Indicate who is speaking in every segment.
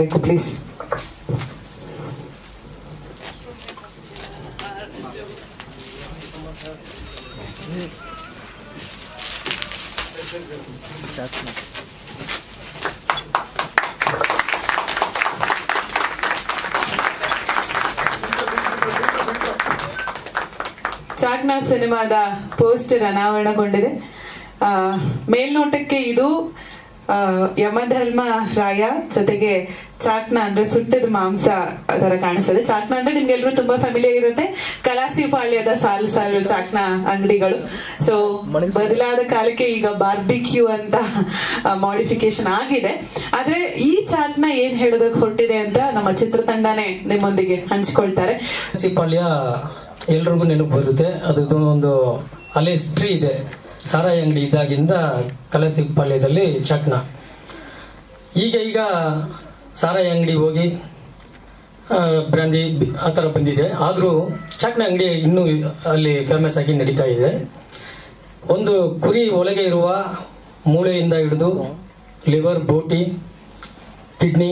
Speaker 1: ಬೇಕು ಪ್ಲೀಸ್ ಚಾಕ್ನ ಸಿನಿಮಾದ ಪೋಸ್ಟರ್ ಅನಾವರಣಗೊಂಡಿದೆ. ಮೇಲ್ನೋಟಕ್ಕೆ ಇದು ಯಮಧರ್ಮ ರಾಯ ಜೊತೆಗೆ ಚಾಕ್ನ ಅಂದ್ರೆ ಸುಟ್ಟದ ಮಾಂಸ ತರ ಕಾಣಿಸ್ತದೆ. ಚಾಕ್ನ ಅಂದ್ರೆ ನಿಮ್ಗೆಲ್ರೂ ತುಂಬಾ ಫ್ಯಾಮಿಲಿಯರ್ ಇರುತ್ತೆ. ಕಲಾಸಿಪಾಳ್ಯದ ಸಾಲು ಸಾಲು ಚಾಕ್ನ ಅಂಗಡಿಗಳು. ಸೊ ಬದಲಾದ ಕಾಲಕ್ಕೆ ಈಗ ಬಾರ್ಬಿಕ್ಯೂ ಅಂತ ಮಾಡಿಫಿಕೇಶನ್ ಆಗಿದೆ. ಆದ್ರೆ ಈ ಚಾಟ್ನ ಏನ್ ಹೇಳೋದಕ್ಕೆ ಹೊರಟಿದೆ ಅಂತ ನಮ್ಮ ಚಿತ್ರತಂಡನೇ ನಿಮ್ಮೊಂದಿಗೆ ಹಂಚ್ಕೊಳ್ತಾರೆ.
Speaker 2: ಸಿಪಾಳ್ಯ ಎಲ್ರಿಗೂ ನೆನಪು ಬರುತ್ತೆ. ಅದ್ರದ್ದು ಒಂದು ಅಲ್ಲಿ ಹಿಸ್ಟ್ರಿ ಇದೆ. ಸಾರಾಯಿ ಅಂಗಡಿ ಇದ್ದಾಗಿಂದ ಕಲಸಿ ಪಾಳ್ಯದಲ್ಲಿ ಚಟ್ನ ಈಗ ಈಗ ಸಾರಾಯಿ ಅಂಗಡಿ ಹೋಗಿ ಬ್ರಾಂದಿ ಆ ಥರ ಬಂದಿದೆ. ಆದರೂ ಚಾಕ್ನ ಅಂಗಡಿ ಇನ್ನೂ ಅಲ್ಲಿ ಫೇಮಸ್ ಆಗಿ ನಡೀತಾ ಇದೆ. ಒಂದು ಕುರಿ ಒಳಗೆ ಇರುವ ಮೂಳೆಯಿಂದ ಹಿಡಿದು ಲಿವರ್ ಬೋಟಿ ಕಿಡ್ನಿ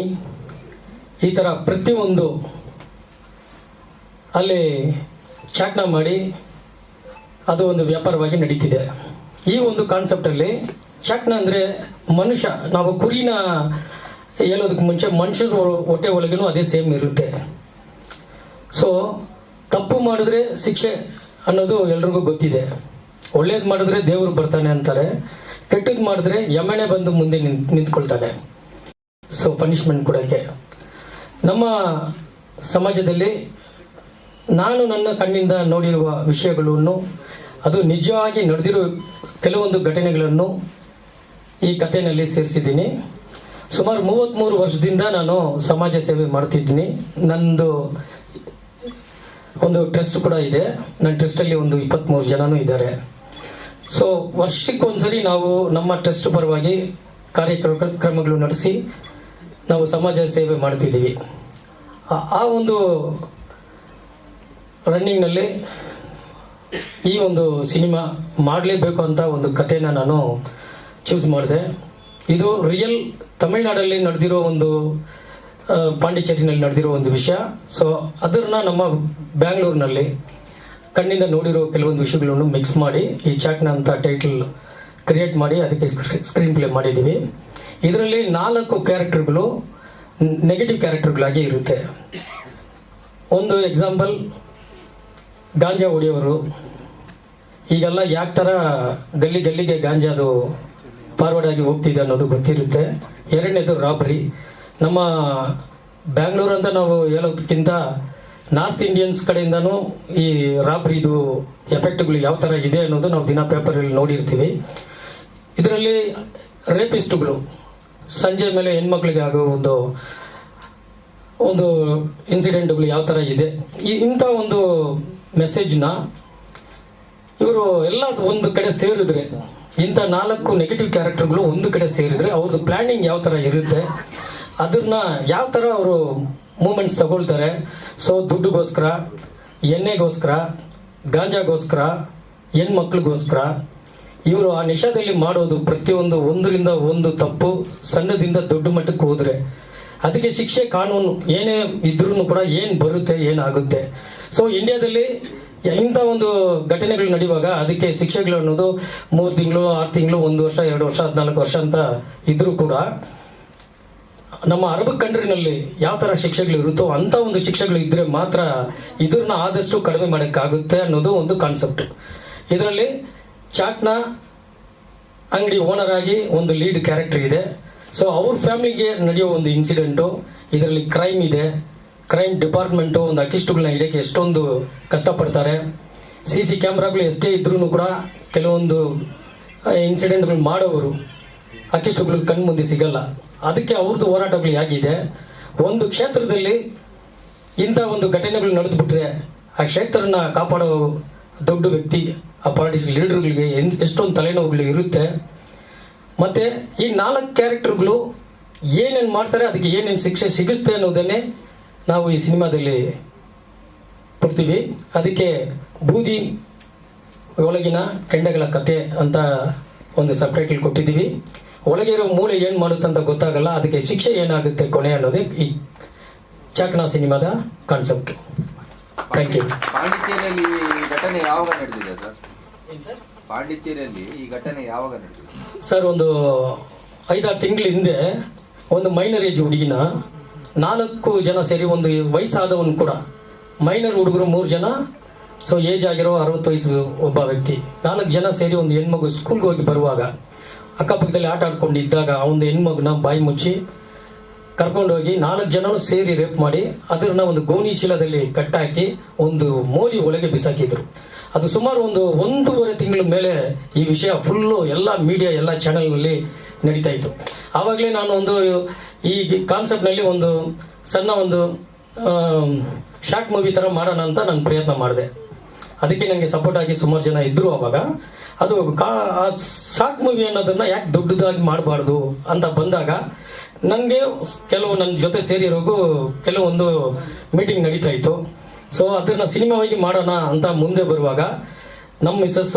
Speaker 2: ಈ ಥರ ಪ್ರತಿಯೊಂದು ಅಲ್ಲಿ ಚಾಕ್ನ ಮಾಡಿ ಅದು ಒಂದು ವ್ಯಾಪಾರವಾಗಿ ನಡೀತಿದೆ. ಈ ಒಂದು ಕಾನ್ಸೆಪ್ಟಲ್ಲಿ ಚಾಕ್ನ ಅಂದರೆ ಮನುಷ್ಯ, ನಾವು ಕುರಿನ ಹೇಳೋದಕ್ಕೆ ಮುಂಚೆ ಮನುಷ್ಯರ ಹೊಟ್ಟೆ ಒಳಗೇನು ಅದೇ ಸೇಮ್ ಇರುತ್ತೆ. ಸೊ ತಪ್ಪು ಮಾಡಿದ್ರೆ ಶಿಕ್ಷೆ ಅನ್ನೋದು ಎಲ್ರಿಗೂ ಗೊತ್ತಿದೆ. ಒಳ್ಳೇದು ಮಾಡಿದ್ರೆ ದೇವರು ಬರ್ತಾನೆ ಅಂತಾರೆ. ಕೆಟ್ಟದ್ದು ಮಾಡಿದ್ರೆ ಯಮನೆ ಬಂದು ಮುಂದೆ ನಿಂತ್ ನಿಂತ್ಕೊಳ್ತಾನೆ. ಸೊ ಪನಿಷ್ಮೆಂಟ್ ಕೊಡೋಕ್ಕೆ. ನಮ್ಮ ಸಮಾಜದಲ್ಲಿ ನಾನು ನನ್ನ ಕಣ್ಣಿಂದ ನೋಡಿರುವ ವಿಷಯಗಳನ್ನು, ಅದು ನಿಜವಾಗಿ ನಡೆದಿರೋ ಕೆಲವೊಂದು ಘಟನೆಗಳನ್ನು ಈ ಕಥೆಯಲ್ಲಿ ಸೇರಿಸಿದ್ದೀನಿ. ಸುಮಾರು ಮೂವತ್ತ್ಮೂರು ವರ್ಷದಿಂದ ನಾನು ಸಮಾಜ ಸೇವೆ ಮಾಡ್ತಿದ್ದೀನಿ. ನಂದು ಒಂದು ಟ್ರಸ್ಟ್ ಕೂಡ ಇದೆ. ನನ್ನ ಟ್ರಸ್ಟಲ್ಲಿ ಒಂದು ಇಪ್ಪತ್ತ್ಮೂರು ಜನನೂ ಇದ್ದಾರೆ. ಸೊ, ವರ್ಷಕ್ಕೊಂದ್ಸರಿ ನಾವು ನಮ್ಮ ಟ್ರಸ್ಟ್ ಪರವಾಗಿ ಕಾರ್ಯಕ್ರಮಗಳು ಕ್ರಮಗಳು ನಡೆಸಿ ನಾವು ಸಮಾಜ ಸೇವೆ ಮಾಡ್ತಿದ್ದೀವಿ. ಆ ಒಂದು ರನ್ನಿಂಗ್ನಲ್ಲಿ ಈ ಒಂದು ಸಿನಿಮಾ ಮಾಡಲೇಬೇಕು ಅಂತ ಒಂದು ಕಥೆನ ನಾನು ಚೂಸ್ ಮಾಡಿದೆ. ಇದು ರಿಯಲ್ ತಮಿಳ್ನಾಡಲ್ಲಿ ನಡೆದಿರೋ ಒಂದು ಪಾಂಡಿಚೇರಿನಲ್ಲಿ ನಡೆದಿರೋ ಒಂದು ವಿಷಯ. ಸೊ ಅದನ್ನ ನಮ್ಮ ಬ್ಯಾಂಗ್ಳೂರಿನಲ್ಲಿ ಕಣ್ಣಿಂದ ನೋಡಿರೋ ಕೆಲವೊಂದು ವಿಷಯಗಳನ್ನು ಮಿಕ್ಸ್ ಮಾಡಿ, ಈ ಚಾಟ್ನ ಅಂತ ಟೈಟಲ್ ಕ್ರಿಯೇಟ್ ಮಾಡಿ, ಅದಕ್ಕೆ ಸ್ಕ್ರೀನ್ ಪ್ಲೇ ಮಾಡಿದ್ದೀವಿ. ಇದರಲ್ಲಿ ನಾಲ್ಕು ಕ್ಯಾರೆಕ್ಟರ್ಗಳು ನೆಗೆಟಿವ್ ಕ್ಯಾರೆಕ್ಟರ್ಗಳಾಗಿ ಇರುತ್ತೆ. ಒಂದು ಎಕ್ಸಾಂಪಲ್ ಗಾಂಜಾ ಹೊಡೆಯೋರು ಈಗೆಲ್ಲ ಯಾಕೆ ಥರ ಗಲ್ಲಿ ಗಲ್ಲಿಗೆ ಗಾಂಜಾದು ಫಾರ್ವರ್ಡ್ ಆಗಿ ಹೋಗ್ತಿದೆ ಅನ್ನೋದು ಗೊತ್ತಿರುತ್ತೆ. ಎರಡನೇದು ರಾಬರಿ. ನಮ್ಮ ಬ್ಯಾಂಗ್ಳೂರ್ ಅಂತ ನಾವು ಹೇಳೋದಕ್ಕಿಂತ ನಾರ್ತ್ ಇಂಡಿಯನ್ಸ್ ಕಡೆಯಿಂದನೂ ಈ ರಾಬ್ರಿದು ಎಫೆಕ್ಟ್ಗಳು ಯಾವ ಥರ ಇದೆ ಅನ್ನೋದು ನಾವು ದಿನ ಪೇಪರಲ್ಲಿ ನೋಡಿರ್ತೀವಿ. ಇದರಲ್ಲಿ ರೇಪಿಸ್ಟ್ಗಳು, ಸಂಜೆ ಮೇಲೆ ಹೆಣ್ಮಕ್ಳಿಗೆ ಆಗೋ ಒಂದು ಒಂದು ಇನ್ಸಿಡೆಂಟ್ಗಳು ಯಾವ ಥರ ಇದೆ. ಈ- ಇಂಥ ಒಂದು ಮೆಸೇಜ್ನ ಇವರು ಎಲ್ಲ ಒಂದು ಕಡೆ ಸೇರಿದ್ರೆ ಇಂಥ ನಾಲ್ಕು ನೆಗೆಟಿವ್ ಕ್ಯಾರೆಕ್ಟರ್ಗಳು ಒಂದು ಕಡೆ ಸೇರಿದರೆ ಅವ್ರದ್ದು ಪ್ಲಾನಿಂಗ್ ಯಾವ ಥರ ಇರುತ್ತೆ ಅದನ್ನ ಯಾವ ಥರ ಅವರು ಮೂಮೆಂಟ್ಸ್ ತಗೊಳ್ತಾರೆ. ಸೊ ದುಡ್ಡುಗೋಸ್ಕರ, ಎಣ್ಣೆಗೋಸ್ಕರ, ಗಾಂಜಾಗೋಸ್ಕರ, ಹೆಣ್ಮಕ್ಳಿಗೋಸ್ಕರ, ಇವರು ಆ ನಿಷಾದಲ್ಲಿ ಮಾಡೋದು ಪ್ರತಿಯೊಂದು ಒಂದರಿಂದ ಒಂದು ತಪ್ಪು, ಸಣ್ಣದಿಂದ ದೊಡ್ಡ ಮಟ್ಟಕ್ಕೆ ಹೋದರೆ. ಅದಕ್ಕೆ ಶಿಕ್ಷೆ ಕಾನೂನು ಏನೇ ಇದ್ರೂ ಕೂಡ ಏನು ಬರುತ್ತೆ, ಏನಾಗುತ್ತೆ. ಸೊ ಇಂಡಿಯಾದಲ್ಲಿ ಇಂಥ ಒಂದು ಘಟನೆಗಳು ನಡೆಯುವಾಗ ಅದಕ್ಕೆ ಶಿಕ್ಷೆಗಳು ಅನ್ನೋದು ಮೂರು ತಿಂಗಳು, ಆರು ತಿಂಗಳು, ಒಂದು ವರ್ಷ, ಎರಡು ವರ್ಷ, ಹದಿನಾಲ್ಕು ವರ್ಷ ಅಂತ ಇದ್ರೂ ಕೂಡ ನಮ್ಮ ಅರಬ್ ಕಂಟ್ರಿನಲ್ಲಿ ಯಾವ ಥರ ಶಿಕ್ಷೆಗಳು ಇರುತ್ತೋ ಅಂತ ಒಂದು ಶಿಕ್ಷೆಗಳು ಇದ್ರೆ ಮಾತ್ರ ಇದನ್ನ ಆದಷ್ಟು ಕಡಿಮೆ ಮಾಡೋಕ್ಕಾಗುತ್ತೆ ಅನ್ನೋದು ಒಂದು ಕಾನ್ಸೆಪ್ಟ್ ಇದರಲ್ಲಿ ಚಾಟ್ನ ಅಂಗಡಿ ಓನರ್ ಆಗಿ ಒಂದು ಲೀಡ್ ಕ್ಯಾರೆಕ್ಟರ್ ಇದೆ. ಸೊ ಅವ್ರ ಫ್ಯಾಮಿಲಿಗೆ ನಡೆಯೋ ಒಂದು ಇನ್ಸಿಡೆಂಟು ಇದರಲ್ಲಿ ಕ್ರೈಮ್ ಇದೆ. ಕ್ರೈಮ್ ಡಿಪಾರ್ಟ್ಮೆಂಟು ಒಂದು ಅಕಿಸ್ಟುಗಳನ್ನ ಹಿಡಿಯೋಕ್ಕೆ ಎಷ್ಟೊಂದು ಕಷ್ಟಪಡ್ತಾರೆ. ಸಿ ಸಿ ಕ್ಯಾಮ್ರಾಗಳು ಎಷ್ಟೇ ಇದ್ರೂ ಕೂಡ ಕೆಲವೊಂದು ಇನ್ಸಿಡೆಂಟ್ಗಳು ಮಾಡೋವರು ಅಕಿಷ್ಟುಗಳು ಕಣ್ಣು ಮುಂದೆ ಸಿಗಲ್ಲ. ಅದಕ್ಕೆ ಅವ್ರದ್ದು ಹೋರಾಟಗಳು ಹೇಗಿದೆ. ಒಂದು ಕ್ಷೇತ್ರದಲ್ಲಿ ಇಂಥ ಒಂದು ಘಟನೆಗಳು ನಡೆದುಬಿಟ್ರೆ ಆ ಕ್ಷೇತ್ರನ ಕಾಪಾಡೋ ದೊಡ್ಡ ವ್ಯಕ್ತಿ, ಆ ಪಾಲಿಟಿಕ್ಸ್ ಲೀಡರ್ಗಳಿಗೆ ಎಷ್ಟೊಂದು ತಲೆನೋವುಗಳು ಇರುತ್ತೆ. ಮತ್ತು ಈ ನಾಲ್ಕು ಕ್ಯಾರೆಕ್ಟರ್ಗಳು ಏನೇನು ಮಾಡ್ತಾರೆ, ಅದಕ್ಕೆ ಏನೇನು ಶಿಕ್ಷೆ ಸಿಗುತ್ತೆ ಅನ್ನೋದನ್ನೇ ನಾವು ಈ ಸಿನಿಮಾದಲ್ಲಿ ಕೊಡ್ತೀವಿ ಅದಕ್ಕೆ ಬೂದಿ ಒಳಗಿನ ಕೆಂಡಗಳ ಕತೆ ಅಂತ ಒಂದು ಸಬ್ಟೈಟಲ್ ಕೊಟ್ಟಿದ್ದೀವಿ. ಒಳಗೆ ಇರೋ ಮೂಳೆ ಏನ್ ಮಾಡುತ್ತಂತ ಗೊತ್ತಾಗಲ್ಲ ಅದಕ್ಕೆ ಶಿಕ್ಷೆ ಏನಾಗುತ್ತೆ ಕೊನೆ ಅನ್ನೋದೇ ಈ ಚಾಕಣ ಸಿನಿಮಾದ ಕಾನ್ಸೆಪ್ಟ್ ಥ್ಯಾಂಕ್ ಯು
Speaker 3: ಪಾಂಡಿಚೇರಿಯಲ್ಲಿ ಈ ಘಟನೆ ಯಾವಾಗ ನಡೆದಿದೆ ಸರ್? ಪಾಂಡಿಚೇರಿಯಲ್ಲಿ ಈ ಘಟನೆ ಯಾವಾಗ ನಡೆದಿದೆ?
Speaker 2: ಸರ್ ಒಂದು ಐದಾರು ತಿಂಗಳ ಹಿಂದೆ ಒಂದು ಮೈನರ್ ಏಜ್ ಹುಡುಗಿನ ನಾಲ್ಕು ಜನ ಸೇರಿ ಒಂದು ವಯಸ್ಸಾದವನು ಕೂಡ. ಮೈನರ್ ಹುಡುಗರು ಮೂರು ಜನ ಸೊ ಏಜ್ ಆಗಿರೋ ಅರವತ್ತು ವಯಸ್ಸು ಒಬ್ಬ ವ್ಯಕ್ತಿ. ನಾಲ್ಕು ಜನ ಸೇರಿ ಒಂದು ಹೆಣ್ಮಗು ಸ್ಕೂಲ್ಗೆ ಹೋಗಿ ಬರುವಾಗ, ಅಕ್ಕಪಕ್ಕದಲ್ಲಿ ಆಟ ಆಡ್ಕೊಂಡಿದ್ದಾಗ ಆ ಒಂದು ಹೆಣ್ಮಗುನ ಬಾಯಿ ಮುಚ್ಚಿ ಕರ್ಕೊಂಡೋಗಿ ನಾಲ್ಕು ಜನನು ಸೇರಿ ರೇಪ್ ಮಾಡಿ ಅದನ್ನ ಒಂದು ಗೋಣಿ ಚೀಲದಲ್ಲಿ ಕಟ್ಟಾಕಿ ಒಂದು ಮೋರಿ ಒಳಗೆ ಬಿಸಾಕಿದ್ರು. ಅದು ಸುಮಾರು ಒಂದು ಒಂದೂವರೆ ತಿಂಗಳ ಮೇಲೆ ಈ ವಿಷಯ ಫುಲ್ಲು ಎಲ್ಲ ಮೀಡಿಯಾ ಎಲ್ಲ ಚಾನೆಲ್ನಲ್ಲಿ ನಡೀತಾ ಇತ್ತು ಆವಾಗಲೇ ನಾನು ಒಂದು ಈ ಕಾನ್ಸೆಪ್ಟ್ನಲ್ಲಿ ಒಂದು ಸಣ್ಣ ಒಂದು ಶಾರ್ಟ್ ಮೂವಿ ಥರ ಮಾಡೋಣ ಅಂತ ನಾನು ಪ್ರಯತ್ನ ಮಾಡಿದೆ. ಅದಕ್ಕೆ ನನಗೆ ಸಪೋರ್ಟ್ ಆಗಿ ಸುಮಾರು ಜನ ಇದ್ದರು ಆವಾಗ. ಅದು ಕಾ ಶಾರ್ಟ್ ಮೂವಿ ಅನ್ನೋದನ್ನು ಯಾಕೆ ದೊಡ್ಡದಾಗಿ ಮಾಡಬಾರ್ದು ಅಂತ ಬಂದಾಗ ನನಗೆ ಕೆಲವು ನನ್ನ ಜೊತೆ ಸೇರಿರೋಗೂ ಕೆಲವೊಂದು ಮೀಟಿಂಗ್ ನಡೀತಾ ಇತ್ತು ಸೊ ಅದನ್ನು ಸಿನಿಮಾವಾಗಿ ಮಾಡೋಣ ಅಂತ ಮುಂದೆ ಬರುವಾಗ ನಮ್ಮ ಮಿಸ್ಸಸ್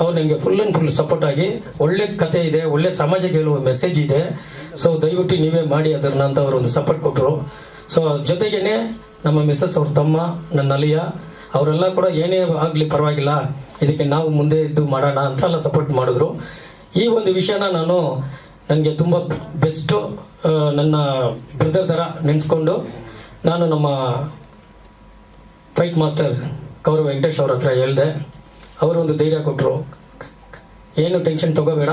Speaker 2: ಅವ್ರು ನನಗೆ ಫುಲ್ ಆ್ಯಂಡ್ ಫುಲ್ ಸಪೋರ್ಟ್ ಆಗಿ ಒಳ್ಳೆ ಕತೆ ಇದೆ, ಒಳ್ಳೆ ಸಮಾಜಕ್ಕೆ ಹೇಳುವ ಮೆಸೇಜ್ ಇದೆ. ಸೊ ದಯವಿಟ್ಟು ನೀವೇ ಮಾಡಿ ಅದನ್ನ ಅಂತ ಅವರು ಒಂದು ಸಪೋರ್ಟ್ ಕೊಟ್ಟರು ಸೊ ಜೊತೆಗೇನೆ ನಮ್ಮ ಮಿಸ್ಸಸ್ ಅವ್ರ ತಮ್ಮ, ನನ್ನ ಅಲಿಯ ಅವರೆಲ್ಲ ಕೂಡ ಏನೇ ಆಗಲಿ ಪರವಾಗಿಲ್ಲ, ಇದಕ್ಕೆ ನಾವು ಮುಂದೆ ಇದ್ದು ಮಾಡೋಣ ಅಂತ ಎಲ್ಲ ಸಪೋರ್ಟ್ ಮಾಡಿದ್ರು. ಈ ಒಂದು ವಿಷಯನ ನಾನು ನನಗೆ ತುಂಬ ಬೆಸ್ಟು ನನ್ನ ಬ್ರದರ್ ಥರ ನೆನೆಸ್ಕೊಂಡು ನಾನು ನಮ್ಮ ಫೈಟ್ ಮಾಸ್ಟರ್ ಕೌರವ್ ವೆಂಕಟೇಶ್ ಅವ್ರ ಹತ್ರ ಹೇಳಿದೆ. ಅವರು ಒಂದು ಧೈರ್ಯ ಕೊಟ್ಟರು ಏನು ಟೆನ್ಷನ್ ತಗೋಬೇಡ.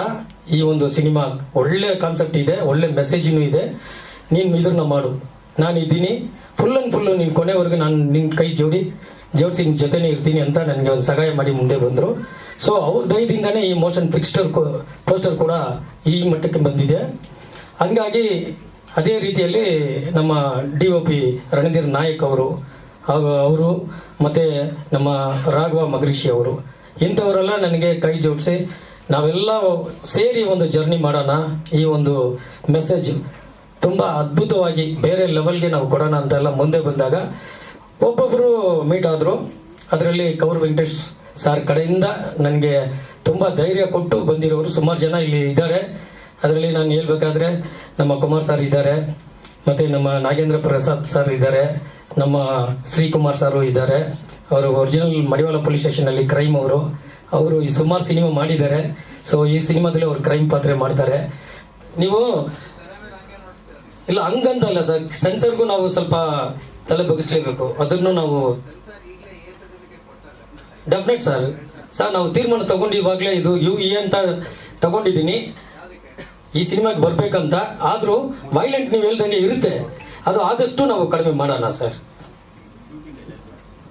Speaker 2: ಈ ಒಂದು ಸಿನಿಮಾ ಒಳ್ಳೆ ಕಾನ್ಸೆಪ್ಟ್ ಇದೆ, ಒಳ್ಳೆ ಮೆಸೇಜಿನೂ ಇದೆ. ನೀನು ಇದನ್ನ ಮಾಡು. ನಾನು ಇದ್ದೀನಿ. ಫುಲ್ ಆ್ಯಂಡ್ ಫುಲ್ಲು ನಿನ್ನ ಕೊನೆವರೆಗೂ ನಾನು ನಿನ್ನ ಕೈ ಜೋಡಿ, ಜೋಡಿಸಿ ನಿನ್ನ ಜೊತೆನೇ ಇರ್ತೀನಿ ಅಂತ ನನಗೆ ಒಂದು ಸಹಾಯ ಮಾಡಿ ಮುಂದೆ ಬಂದರು. ಸೊ ಅವ್ರ ದಯದಿಂದನೇ ಈ ಮೋಷನ್ ಫಿಕ್ಸ್ಟರ್ ಪೋಸ್ಟರ್ ಕೂಡ ಈ ಮಟ್ಟಕ್ಕೆ ಬಂದಿದೆ. ಹಂಗಾಗಿ ಅದೇ ರೀತಿಯಲ್ಲಿ ನಮ್ಮ D O P Randhir Nayak ಅವರು, ಹಾಗೂ ಅವರು, ಮತ್ತು ನಮ್ಮ ರಾಘವ ಮಗರಿಷಿ ಅವರು. ಇಂಥವರೆಲ್ಲ ನನಗೆ ಕೈ ಜೋಡಿಸಿ, ನಾವೆಲ್ಲ ಸೇರಿ ಒಂದು ಜರ್ನಿ ಮಾಡೋಣ. ಈ ಒಂದು ಮೆಸೇಜ್ ತುಂಬ ಅದ್ಭುತವಾಗಿ ಬೇರೆ ಲೆವೆಲ್ಗೆ ನಾವು ಕೊಡೋಣ ಅಂತೆಲ್ಲ ಮುಂದೆ ಬಂದಾಗ ಒಬ್ಬೊಬ್ಬರು ಮೀಟ್ ಆದರು. ಅದರಲ್ಲಿ ಕೌರ್ ವೆಂಕಟೇಶ್ ಸರ್ ಕಡೆಯಿಂದ ನನಗೆ ತುಂಬ ಧೈರ್ಯ ಕೊಟ್ಟು ಬಂದಿರೋರು. ಸುಮಾರು ಜನ ಇಲ್ಲಿ ಇದ್ದಾರೆ. ಅದರಲ್ಲಿ ನಾನು ಹೇಳ್ಬೇಕಾದ್ರೆ, ನಮ್ಮ ಕುಮಾರ್ ಸರ್ ಇದ್ದಾರೆ. ಮತ್ತೆ ನಮ್ಮ ನಾಗೇಂದ್ರ ಪ್ರಸಾದ್ ಸರ್ ಇದ್ದಾರೆ. ನಮ್ಮ ಶ್ರೀಕುಮಾರ್ ಸರ್ ಇದ್ದಾರೆ. ಅವರು ಒರಿಜಿನಲ್ ಮಡಿವಾಳ ಪೊಲೀಸ್ ಸ್ಟೇಷನ್ ಅಲ್ಲಿ ಕ್ರೈಮ್ ಅವರು. ಅವರು ಈ ಸುಮಾರು ಸಿನಿಮಾ ಮಾಡಿದ್ದಾರೆ. ಸೊ ಈ ಸಿನಿಮಾದಲ್ಲಿ ಅವರು ಕ್ರೈಮ್ ಪಾತ್ರೆ ಮಾಡ್ತಾರೆ. ನೀವು, ಇಲ್ಲ, ಹಂಗಂತಲ್ಲ ಸರ್. ಸೆನ್ಸರ್ಗೂ ನಾವು ಸ್ವಲ್ಪ ತಲೆ ಬಗ್ಗಿಸ್ಲೇಬೇಕು. ಅದನ್ನು ನಾವು ಡೆಫಿನೆಟ್ ಸರ್. ಸರ್, ನಾವು ತೀರ್ಮಾನ ತಗೊಂಡು ಇವಾಗಲೇ ಇದು ಯು ಇ ಅಂತ ತಗೊಂಡಿದ್ದೀನಿ. ಈ ಸಿನಿಮಾಗೆ ಬರ್ಬೇಕಂತ. ಆದ್ರೂ ವೈಲೆಂಟ್ ನೀವು ಹೇಳ್ದಂಗೆ ಇರುತ್ತೆ. ಅದು ಆದಷ್ಟು ನಾವು ಕಡಿಮೆ ಮಾಡೋಣ sir.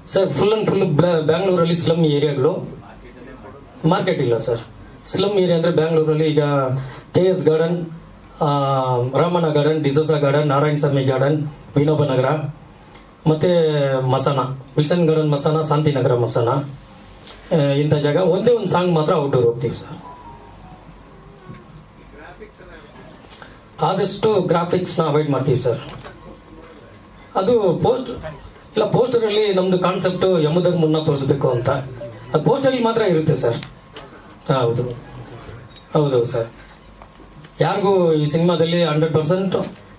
Speaker 2: Sir full and full ಬ್ಯಾಂಗ್ಳೂರಲ್ಲಿ ಸ್ಲಮ್ ಏರಿಯಾಗಳು ಮಾರ್ಕೆಟ್ ಇಲ್ಲ ಸರ್ ಸ್ಲಮ್ ಏರಿಯಾ ಅಂದರೆ ಬ್ಯಾಂಗ್ಳೂರಲ್ಲಿ ಈಗ K S garden Ramanna garden D'Souza garden Narayana Swamy garden Vinoba Nagar ಮತ್ತು ಮಸಾನ ವಿಲ್ಸನ್ ಗಾರ್ಡನ್ ಮಸಾನ ಶಾಂತಿನಗರ ಮಸಾನ ಇಂಥ ಜಾಗ. ಒಂದೇ ಒಂದು ಸಾಂಗ್ ಮಾತ್ರ ಔಟ್ಡೋರ್ ಹೋಗ್ತೀವಿ ಸರ್ ಆದಷ್ಟು ಗ್ರಾಫಿಕ್ಸ್ನ ಅವಾಯ್ಡ್ ಮಾಡ್ತೀವಿ ಸರ್ ಅದು ಪೋಸ್ಟ್ ಇಲ್ಲ ಪೋಸ್ಟರಲ್ಲಿ ನಮ್ದು ಕಾನ್ಸೆಪ್ಟು ಯಮದಾಗ ಮುನ್ನ ತೋರಿಸ್ಬೇಕು ಅಂತ. ಅದು ಪೋಸ್ಟರಲ್ಲಿ ಮಾತ್ರ ಇರುತ್ತೆ ಸರ್ ಹೌದು. ಹೌದು ಸರ್ ಯಾರಿಗೂ ಈ ಸಿನಿಮಾದಲ್ಲಿ ಹಂಡ್ರೆಡ್ ಪರ್ಸೆಂಟ್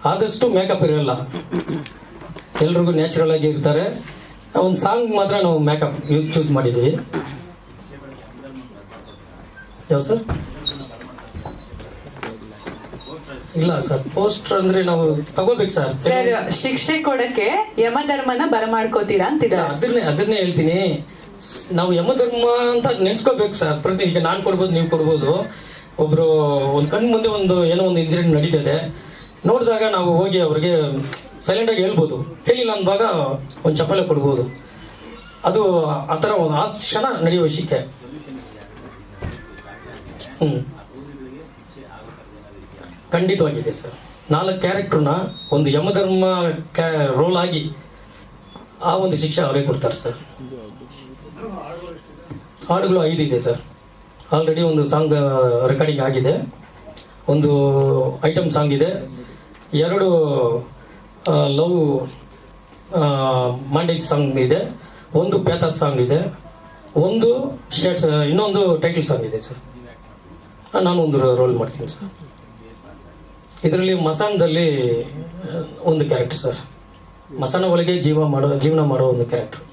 Speaker 2: ಆದಷ್ಟು ಮೇಕಪ್ ಇರಲ್ಲ. ಎಲ್ರಿಗೂ ನ್ಯಾಚುರಲ್ ಆಗಿ ಇರ್ತಾರೆ. ಒಂದು ಸಾಂಗ್ ಮಾತ್ರ ನಾವು ಮೇಕಪ್ ಚೂಸ್ ಮಾಡಿದ್ದೀವಿ. ಯಾವ ಸರ್ ಇಲ್ಲ ಸರ್ ಪೋಸ್ಟರ್ ಅಂದ್ರೆ ನಾವು ತಗೋಬೇಕು ಸರ್.
Speaker 1: ಸರ್ ಶಿಕ್ಷೆ ಕೊಡಕ್ಕೆ ಯಮಧರ್ಮನ ಬರಮಾಡ್ಕೋತೀರಾ ಅಂತಿದ್ದಾರೆ.
Speaker 2: ಅದನ್ನೇ ಅದನ್ನೇ ಹೇಳ್ತೀನಿ. ನಾವು ನಾವು ಯಮಧರ್ಮ ಅಂತ ನೆನ್ಸ್ಕೋಬೇಕು ಸರ್. ಪ್ರತಿ ಈಗ ನಾನು ಕೊಡ್ಬೋದು ನೀವು ಕೊಡ್ಬೋದು. ಒಬ್ರು ಒಂದು ಕಣ್ಣು ಮುಂದೆ ಒಂದು ಏನೋ ಒಂದು ಇನ್ಸಿಡೆಂಟ್ ನಡೀತದೆ. ನೋಡಿದಾಗ ನಾವು ಹೋಗಿ ಅವ್ರಿಗೆ ಸೈಲೆಂಟ್ ಆಗಿ ಹೇಳ್ಬೋದು. ಹೇಳಿಲ್ಲ ಅಂದಾಗ ಒಂದು ಚಪ್ಪಲೆ ಕೊಡ್ಬೋದು. ಅದು ಆ ಥರ ಒಂದು ಆ ಕ್ಷಣ ನಡೆಯುವ ವಿಷಯಕ್ಕೆ ಹ್ಮ್. ಖಂಡಿತವಾಗಿದೆ ಸರ್. ನಾಲ್ಕು ಕ್ಯಾರೆಕ್ಟ್ರನ್ನ ಒಂದು ಯಮಧರ್ಮ ರೋಲ್ ಆಗಿ ಆ ಒಂದು ಶಿಕ್ಷೆ ಅವರೇ ಕೊಡ್ತಾರೆ ಸರ್. ಹಾಡುಗಳು ಐದಿದೆ ಸರ್. ಆಲ್ರೆಡಿ ಒಂದು ಸಾಂಗ್ ರೆಕಾರ್ಡಿಂಗ್ ಆಗಿದೆ. ಒಂದು ಐಟಮ್ ಸಾಂಗ್ ಇದೆ. ಎರಡು ಲವ್ ಮಾಂಡೇಜ್ ಸಾಂಗ್ ಇದೆ. ಒಂದು ಪ್ಯಾಥಾಸ್ ಸಾಂಗ್ ಇದೆ. ಒಂದು ಶೇಟ್ ಇನ್ನೊಂದು ಟೈಟಲ್ ಸಾಂಗ್ ಇದೆ ಸರ್. ನಾನು ಒಂದು ರೋಲ್ ಮಾಡ್ತೀನಿ ಸರ್. ಇದರಲ್ಲಿ ಮಸಾನದಲ್ಲಿ ಒಂದು ಕ್ಯಾರೆಕ್ಟರ್ ಸರ್ ಮಸಾನ ಒಳಗೆ ಜೀವ ಮಾಡೋ, ಜೀವನ ಮಾಡೋ ಒಂದು ಕ್ಯಾರೆಕ್ಟರ್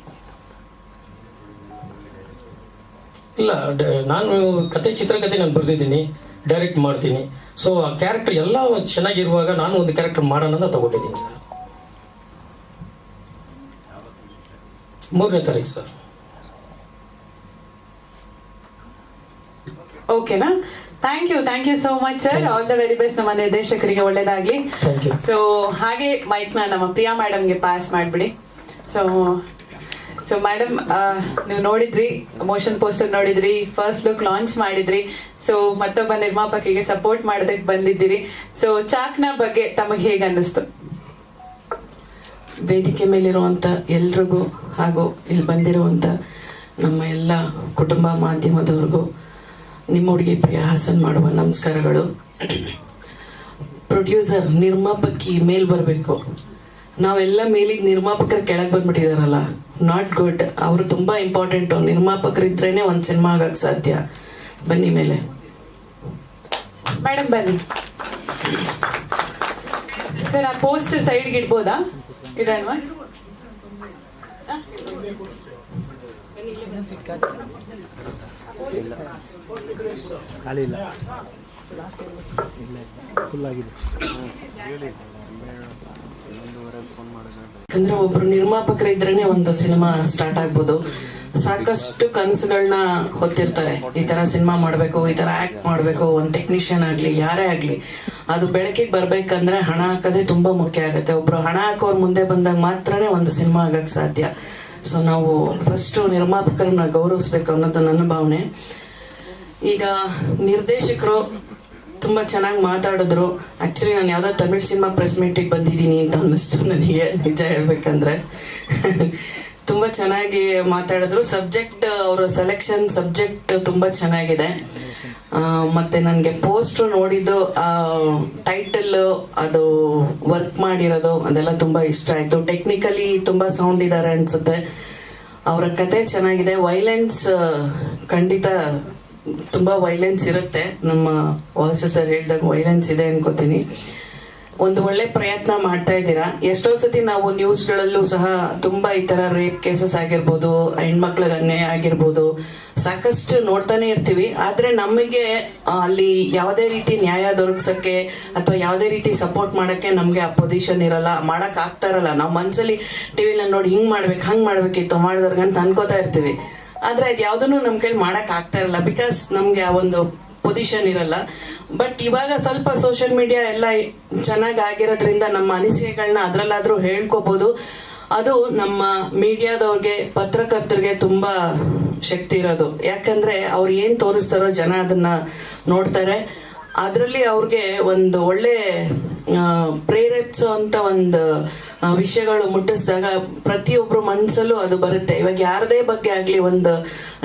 Speaker 2: ಇಲ್ಲ ನಾನು ಕತೆ, ಚಿತ್ರಕತೆ ನಾನು ಬರೆದಿದ್ದೀನಿ ಡೈರೆಕ್ಟ್ ಮಾಡ್ತೀನಿ. ಸೊ ಆ ಕ್ಯಾರೆಕ್ಟರ್ ಎಲ್ಲ ಚೆನ್ನಾಗಿರುವಾಗ ನಾನು ಒಂದು ಕ್ಯಾರೆಕ್ಟರ್ ಮಾಡೋಣ ಅಂತ ತಗೊಂಡಿದ್ದೀನಿ ಸರ್ ಮೂರನೇ ತಾರೀಕು ಸರ್
Speaker 1: ಓಕೆನಾ? Thank you thank you so much sir all the very best ನಮ್ಮ ನಿರ್ದೇಶಕರಿಗೆ ಒಳ್ಳೇದಾಗ್ಲಿ.
Speaker 2: ಥ್ಯಾಂಕ್ ಯು
Speaker 1: ಸೊ ಹಾಗೆ ಮೈಕ್ನ ನಮ್ಮ ಪ್ರಿಯಾ ಮೇಡಮ್ಗೆ ಪಾಸ್ ಮಾಡ್ಬಿಡಿ. ಸೊ ಸೊ ಮೇಡಮ್ ನೀವು ನೋಡಿದ್ರಿ ಮೋಷನ್ ಪೋಸ್ಟರ್ ನೋಡಿದ್ರಿ ಫಸ್ಟ್ ಲುಕ್ ಲಾಂಚ್ ಮಾಡಿದ್ರಿ. ಸೊ ಮತ್ತೊಬ್ಬ ನಿರ್ಮಾಪಕಿಗೆ ಸಪೋರ್ಟ್ ಮಾಡೋದಕ್ಕೆ ಬಂದಿದ್ದೀರಿ. ಸೊ ಚಾಕ್ನ ಬಗ್ಗೆ ತಮಗೆ ಹೇಗೆ ಅನ್ನಿಸ್ತು?
Speaker 4: ವೇದಿಕೆ ಮೇಲಿರುವಂಥ ಎಲ್ರಿಗೂ ಹಾಗೂ ಇಲ್ಲಿ ಬಂದಿರುವಂಥ ನಮ್ಮ ಎಲ್ಲ ಕುಟುಂಬ ಮಾಧ್ಯಮದವ್ರಿಗೂ ನಿಮ್ಮ ಹುಡುಗಿ ಪ್ರಿಯ ಹಾಸನ್ ಮಾಡುವ ನಮಸ್ಕಾರಗಳು. ಪ್ರೊಡ್ಯೂಸರ್ ನಿರ್ಮಾಪಕಿ ಮೇಲ್ ಬರಬೇಕು. ನಾವೆಲ್ಲ ಮೇಲಿಗೆ ನಿರ್ಮಾಪಕರು ಕೆಳಗೆ ಬಂದ್ಬಿಟ್ಟಿದಾರಲ್ಲ ನಾಟ್ ಗುಡ್ ಅವರು ತುಂಬಾ ಇಂಪಾರ್ಟೆಂಟು ನಿರ್ಮಾಪಕರಿದ್ರೇನೆ ಒಂದು ಸಿನಿಮಾ ಆಗಕ್ಕೆ ಸಾಧ್ಯ. ಬನ್ನಿ ಮೇಲೆ.
Speaker 1: ಮೇಡಮ್ ಬನ್ನಿ. ಸರ್ ಆ ಪೋಸ್ಟರ್ ಸೈಡ್ಗೆ ಇಡ್ಬೋದಾ?
Speaker 5: ಇಲ್ಲ.
Speaker 4: ಯಾಕಂದ್ರೆ ಒಬ್ರು ನಿರ್ಮಾಪಕರ ಇದ್ರೇನೆ ಒಂದು ಸಿನಿಮಾ ಸ್ಟಾರ್ಟ್ ಆಗ್ಬೋದು. ಸಾಕಷ್ಟು ಕನಸುಗಳನ್ನ ಹೊತ್ತಿರ್ತಾರೆ. ಈ ತರ ಸಿನಿಮಾ ಮಾಡ್ಬೇಕು, ಈ ತರ ಆಕ್ಟ್ ಮಾಡ್ಬೇಕು, ಒಂದ್ ಟೆಕ್ನಿಷಿಯನ್ ಆಗ್ಲಿ, ಯಾರೇ ಆಗ್ಲಿ. ಅದು ಬೆಳಕಿಗೆ ಬರ್ಬೇಕಂದ್ರೆ ಹಣ ಹಾಕೋದೇ ತುಂಬಾ ಮುಖ್ಯ ಆಗುತ್ತೆ. ಒಬ್ರು ಹಣ ಹಾಕೋರ್ ಮುಂದೆ ಬಂದಾಗ ಮಾತ್ರನೇ ಒಂದು ಸಿನಿಮಾ ಆಗಕ್ ಸಾಧ್ಯ. ಸೊ ನಾವು ಫಸ್ಟ್ ನಿರ್ಮಾಪಕರನ್ನ ಗೌರವಿಸ್ಬೇಕು ಅನ್ನೋದು ನನ್ನ ಭಾವನೆ. ಈಗ ನಿರ್ದೇಶಕರು ತುಂಬಾ ಚೆನ್ನಾಗಿ ಮಾತಾಡಿದ್ರು. ಆ್ಯಕ್ಚುಲಿ ನಾನು ಯಾವುದೋ ತಮಿಳ್ ಸಿನಿಮಾ ಪ್ರೆಸ್ ಮೀಟಿಗೆ ಬಂದಿದ್ದೀನಿ ಅಂತ ಅನ್ನಿಸ್ತು ನನಗೆ, ನಿಜ ಹೇಳ್ಬೇಕಂದ್ರೆ. ತುಂಬಾ ಚೆನ್ನಾಗಿ ಮಾತಾಡಿದ್ರು. ಸಬ್ಜೆಕ್ಟ್ ಅವರ ಸೆಲೆಕ್ಷನ್ ಸಬ್ಜೆಕ್ಟ್ ತುಂಬಾ ಚೆನ್ನಾಗಿದೆ. ಮತ್ತೆ ನನಗೆ ಪೋಸ್ಟ್ ನೋಡಿದ್ದು ಟೈಟಲ್ ಅದು ವರ್ಕ್ ಮಾಡಿರೋದು, ಅದೆಲ್ಲ ತುಂಬಾ ಇಷ್ಟ ಆಯ್ತು. ಟೆಕ್ನಿಕಲಿ ತುಂಬಾ ಸೌಂಡ್ ಇದ್ದಾರೆ ಅನ್ಸುತ್ತೆ. ಅವರ ಕತೆ ಚೆನ್ನಾಗಿದೆ. ವೈಲೆನ್ಸ್ ಖಂಡಿತ ತುಂಬಾ ವೈಲೆನ್ಸ್ ಇರುತ್ತೆ. ನಮ್ಮ ವಾಸು ಸರ್ ಹೇಳಿದಾಗ ವೈಲೆನ್ಸ್ ಇದೆ ಅನ್ಕೋತೀನಿ. ಒಂದು ಒಳ್ಳೆ ಪ್ರಯತ್ನ ಮಾಡ್ತಾ ಇದ್ದೀರಾ? ಎಷ್ಟೋ ಸತಿ ನಾವು ನ್ಯೂಸ್ಗಳಲ್ಲೂ ಸಹ ತುಂಬಾ ಈ ತರ ರೇಪ್ ಕೇಸಸ್ ಆಗಿರ್ಬೋದು ಹೆಣ್ಮಕ್ಳಿಗೆ ಅನ್ಯಾಯ ಆಗಿರ್ಬೋದು, ಸಾಕಷ್ಟು ನೋಡ್ತಾನೆ ಇರ್ತೀವಿ. ಆದ್ರೆ ನಮಗೆ ಅಲ್ಲಿ ಯಾವುದೇ ರೀತಿ ನ್ಯಾಯ ದೊರಕಿಸಕ್ಕೆ ಅಥವಾ ಯಾವುದೇ ರೀತಿ ಸಪೋರ್ಟ್ ಮಾಡಕ್ಕೆ ನಮ್ಗೆ ಆ ಪೊಸಿಷನ್ ಇರಲ್ಲ. ಮಾಡಕ್ ಆಗ್ತಾ ಇರಲ್ಲ. ನಾವು ಮನ್ಸಲ್ಲಿ ಟಿವಿಲಿ ನೋಡಿ ಹಿಂಗ್ ಮಾಡ್ಬೇಕು, ಹಂಗ್ ಮಾಡ್ಬೇಕಿತ್ತು, ಮಾಡಿದವ್ರಿಗೆ ಅಂತ ಅನ್ಕೋತಾ ಇರ್ತೀವಿ. ಆದ್ರೆ ಅದು ಯಾವ್ದನ್ನು ನಮ್ ಕೈಲಿ ಮಾಡಕ್ ಆಗ್ತಾ ಇರಲ್ಲ. ಬಿಕಾಸ್ ನಮ್ಗೆ ಆ ಒಂದು ಪೊಸಿಷನ್ ಇರಲ್ಲ. ಬಟ್ ಇವಾಗ ಸ್ವಲ್ಪ ಸೋಷಿಯಲ್ ಮೀಡಿಯಾ ಎಲ್ಲ ಚೆನ್ನಾಗಿ ಆಗಿರೋದ್ರಿಂದ ನಮ್ಮ ಅನಿಸಿಕೆಗಳನ್ನ ಅದರಲ್ಲಾದರೂ ಹೇಳ್ಕೋಬಹುದು ಅದು ನಮ್ಮ ಮೀಡಿಯಾದವ್ರಿಗೆ, ಪತ್ರಕರ್ತರಿಗೆ ತುಂಬಾ ಶಕ್ತಿ ಇರೋದು. ಯಾಕಂದ್ರೆ ಅವ್ರು ಏನ್ ತೋರಿಸ್ತಾರೋ ಜನ ಅದನ್ನ ನೋಡ್ತಾರೆ. ಅದರಲ್ಲಿ ಅವ್ರಿಗೆ ಒಂದು ಒಳ್ಳೆ ಪ್ರೇರೇಪಿಸುವಂತ ಒಂದು ವಿಷಯಗಳು ಮುಟ್ಟಿಸಿದಾಗ ಪ್ರತಿಯೊಬ್ಬರು ಮನಸ್ಸಲ್ಲೂ ಅದು ಬರುತ್ತೆ. ಇವಾಗ ಯಾರದೇ ಬಗ್ಗೆ ಆಗ್ಲಿ ಒಂದು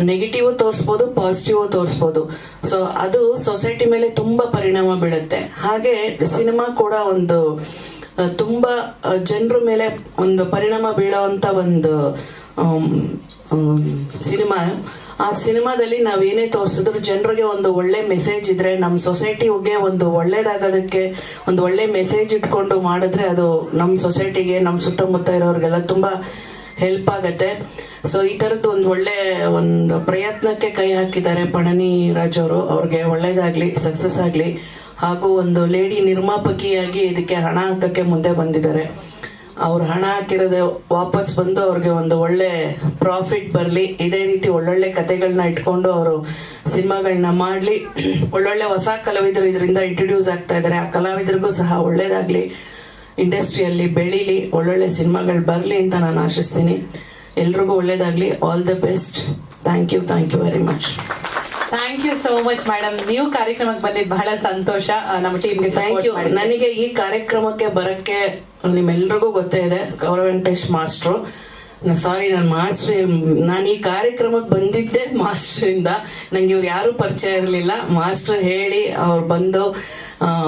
Speaker 4: ನೆಗೆಟಿವ್ ತೋರಿಸ್ಬೋದು ಪಾಸಿಟಿವ್ ತೋರಿಸ್ಬೋದು. ಸೊ ಅದು ಸೊಸೈಟಿ ಮೇಲೆ ತುಂಬಾ ಪರಿಣಾಮ ಬೀಳುತ್ತೆ. ಹಾಗೆ ಸಿನಿಮಾ ಕೂಡ ಒಂದು ತುಂಬಾ ಜನರ ಮೇಲೆ ಒಂದು ಪರಿಣಾಮ ಬೀಳೋ ಅಂತ ಒಂದು ಸಿನಿಮಾ. ಆ ಸಿನಿಮಾದಲ್ಲಿ ನಾವ್ ಏನೇ ತೋರಿಸಿದ್ರು ಜನರಿಗೆ ಒಂದು ಒಳ್ಳೆ ಮೆಸೇಜ್ ಇದ್ರೆ ನಮ್ಮ ಸೊಸೈಟಿಗೆ ಒಂದು ಒಳ್ಳೇದಾಗೋದಕ್ಕೆ ಒಂದು ಒಳ್ಳೆ ಮೆಸೇಜ್ ಇಟ್ಕೊಂಡು ಮಾಡಿದ್ರೆ ಅದು ನಮ್ಮ ಸೊಸೈಟಿಗೆ ನಮ್ಮ ಸುತ್ತಮುತ್ತ ಇರೋರಿಗೆಲ್ಲ ತುಂಬಾ ಹೆಲ್ಪ್ ಆಗತ್ತೆ. ಸೊ ಈ ತರದ್ದು ಒಂದು ಒಳ್ಳೆ ಒಂದು ಪ್ರಯತ್ನಕ್ಕೆ ಕೈ ಹಾಕಿದ್ದಾರೆ ಪಣನಿ ರಾಜ್ ಅವರು ಅವ್ರಿಗೆ ಒಳ್ಳೇದಾಗ್ಲಿ ಸಕ್ಸಸ್ ಆಗಲಿ. ಹಾಗೂ ಒಂದು ಲೇಡಿ ನಿರ್ಮಾಪಕಿಯಾಗಿ ಇದಕ್ಕೆ ಹಣ ಹಾಕಕ್ಕೆ ಮುಂದೆ ಬಂದಿದ್ದಾರೆ. ಅವ್ರು ಹಣ ಹಾಕಿರೋದೆ ವಾಪಸ್ ಬಂದು ಅವ್ರಿಗೆ ಒಂದು ಒಳ್ಳೆ ಪ್ರಾಫಿಟ್ ಬರಲಿ. ಇದೇ ರೀತಿ ಒಳ್ಳೊಳ್ಳೆ ಕತೆಗಳನ್ನ ಇಟ್ಕೊಂಡು ಅವರು ಸಿನಿಮಾಗಳನ್ನ ಮಾಡಲಿ. ಒಳ್ಳೊಳ್ಳೆ ಹೊಸ ಕಲಾವಿದರು ಇದರಿಂದ ಇಂಟ್ರೊಡ್ಯೂಸ್ ಆಗ್ತಾ ಇದ್ದಾರೆ. ಆ ಕಲಾವಿದರಿಗೂ ಸಹ ಒಳ್ಳೇದಾಗ್ಲಿ. ಇಂಡಸ್ಟ್ರಿಯಲ್ಲಿ ಬೆಳೀಲಿ. ಒಳ್ಳೊಳ್ಳೆ ಸಿನಿಮಾಗಳು ಬರಲಿ ಅಂತ ನಾನು ಆಶಿಸ್ತೀನಿ. ಎಲ್ರಿಗೂ ಒಳ್ಳೇದಾಗ್ಲಿ. All the best thank you thank you very much
Speaker 1: thank you so much madam ನೀವು ಕಾರ್ಯಕ್ರಮಕ್ಕೆ ಬಂದಿದ್ದು ಬಹಳ ಸಂತೋಷ. ನಮ್ಮ ಟೀಮ್ಗೆ
Speaker 4: ಥ್ಯಾಂಕ್ ಯು ನನಗೆ ಈ ಕಾರ್ಯಕ್ರಮಕ್ಕೆ ಬರಕ್ಕೆ ನಿಮ್ಮೆಲ್ರಿಗೂ ಗೊತ್ತೇ ಇದೆ. ಗೌರವ ವೆಂಕಟೇಶ್ ಮಾಸ್ಟ್ರು. ಸಾರಿ ನಾನು ಮಾಸ್ಟರ್ ನಾನು ಈ ಕಾರ್ಯಕ್ರಮಕ್ಕೆ ಬಂದಿದ್ದೆ ಮಾಸ್ಟ್ರಿಂದ. ಇಂದ ನಂಗೆ ಇವ್ರು ಯಾರು ಪರಿಚಯ ಇರಲಿಲ್ಲ. ಮಾಸ್ಟರ್ ಹೇಳಿ ಅವ್ರು ಬಂದು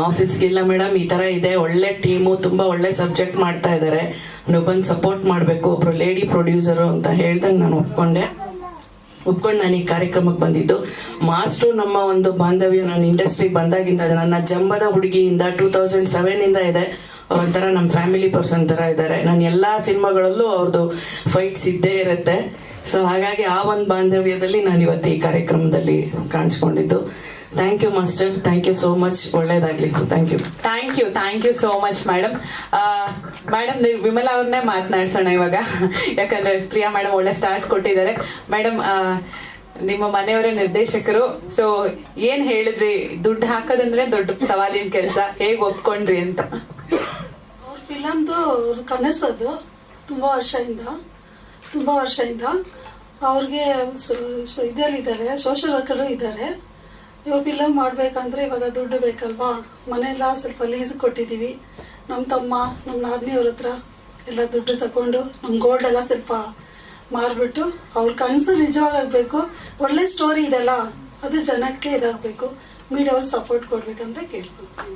Speaker 4: ಆಫೀಸ್ಗೆ ಇಲ್ಲ ಮೇಡಮ್ ಈ ಥರ ಇದೆ. ಒಳ್ಳೆ ಟೀಮು ತುಂಬ ಒಳ್ಳೆ ಸಬ್ಜೆಕ್ಟ್ ಮಾಡ್ತಾ ಇದ್ದಾರೆ ನೀವು ಬಂದು ಸಪೋರ್ಟ್ ಮಾಡಬೇಕು. ಒಬ್ಬರು ಲೇಡಿ ಪ್ರೊಡ್ಯೂಸರು ಅಂತ ಹೇಳ್ದಂಗೆ ನಾನು ಒಪ್ಕೊಂಡೆ. ಒಪ್ಕೊಂಡು ನಾನು ಈ ಕಾರ್ಯಕ್ರಮಕ್ಕೆ ಬಂದಿದ್ದು. ಮಾಸ್ಟ್ರು ನಮ್ಮ ಒಂದು ಬಾಂಧವ್ಯ, ನನ್ನ ಇಂಡಸ್ಟ್ರಿಗೆ ಬಂದಾಗಿಂದ ನನ್ನ ಜಂಬದ ಹುಡುಗಿಯಿಂದ ಟೂ ತೌಸಂಡ್ ಸೆವೆನ್ ಇಂದ. ಒಂಥರ ನಮ್ಮ ಫ್ಯಾಮಿಲಿ ಪರ್ಸನ್ ಥರ ಇದ್ದಾರೆ. ನಾನು ಎಲ್ಲ ಸಿನಿಮಾಗಳಲ್ಲೂ ಅವ್ರದ್ದು ಫೈಟ್ಸ್ ಇದ್ದೇ ಇರುತ್ತೆ. ಸೊ ಹಾಗಾಗಿ ಆ ಒಂದು ಬಾಂಧವ್ಯದಲ್ಲಿ ನಾನು ಇವತ್ತು ಈ ಕಾರ್ಯಕ್ರಮದಲ್ಲಿ ಕಾಣಿಸ್ಕೊಂಡಿದ್ದು. Thank you master thank you so much ಒಳ್ಳೇದಾಗ್ಲಿ. Thank you
Speaker 1: thank you thank you so much madam madam ನೀವು ವಿಮಲ ಅವ್ರನ್ನೇ ಮಾತನಾಡ್ಸೋಣ ಇವಾಗ. ಯಾಕಂದ್ರೆ ಪ್ರಿಯಾ ಮೇಡಮ್ ಒಳ್ಳೆ ಸ್ಟಾರ್ಟ್ ಕೊಟ್ಟಿದ್ದಾರೆ. ಮೇಡಮ್ ನಿಮ್ಮ ಮನೆಯವರ ನಿರ್ದೇಶಕರು. ಸೊ ಏನ್ ಹೇಳಿದ್ರಿ? ದುಡ್ಡು ಹಾಕೋದಂದ್ರೆ ದೊಡ್ಡ ಸವಾಲಿನ ಕೆಲಸ. ಹೇಗೆ ಒಪ್ಕೊಂಡ್ರಿ ಅಂತ?
Speaker 6: ಅವ್ರ ಫಿಲಮ್ದು ಅವ್ರ ಕನಸದು ತುಂಬ ವರ್ಷದಿಂದ ತುಂಬ ವರ್ಷದಿಂದ. ಅವ್ರಿಗೆ ಇದರಲ್ಲಿದ್ದಾರೆ ಸೋಷಲ್ ವರ್ಕರು ಇದ್ದಾರೆ. ಇವಾಗ ಇಲ್ಲ ಮಾಡಬೇಕಂದ್ರೆ ಇವಾಗ ದುಡ್ಡು ಬೇಕಲ್ವಾ? ಮನೆಯೆಲ್ಲ ಸ್ವಲ್ಪ ಲೀಸ್ ಕೊಟ್ಟಿದ್ದೀವಿ. ನಮ್ಮ ತಮ್ಮ ನಮ್ಮ ನಾದಿನಿಯವ್ರ ಹತ್ರ ಎಲ್ಲ ದುಡ್ಡು ತಗೊಂಡು ನಮ್ಮ ಗೋಲ್ಡ್ ಎಲ್ಲ ಸ್ವಲ್ಪ ಮಾರ್ಬಿಟ್ಟು ಅವ್ರ ಕನಸು ನಿಜವಾಗಬೇಕು ಒಳ್ಳೆ ಸ್ಟೋರಿ ಇದೆಲ್ಲ. ಅದು ಜನಕ್ಕೆ ಇದಾಗಬೇಕು. ಮೀಡಿಯವ್ರ ಸಪೋರ್ಟ್ ಕೊಡ್ಬೇಕಂತ ಕೇಳ್ಕೊತೀನಿ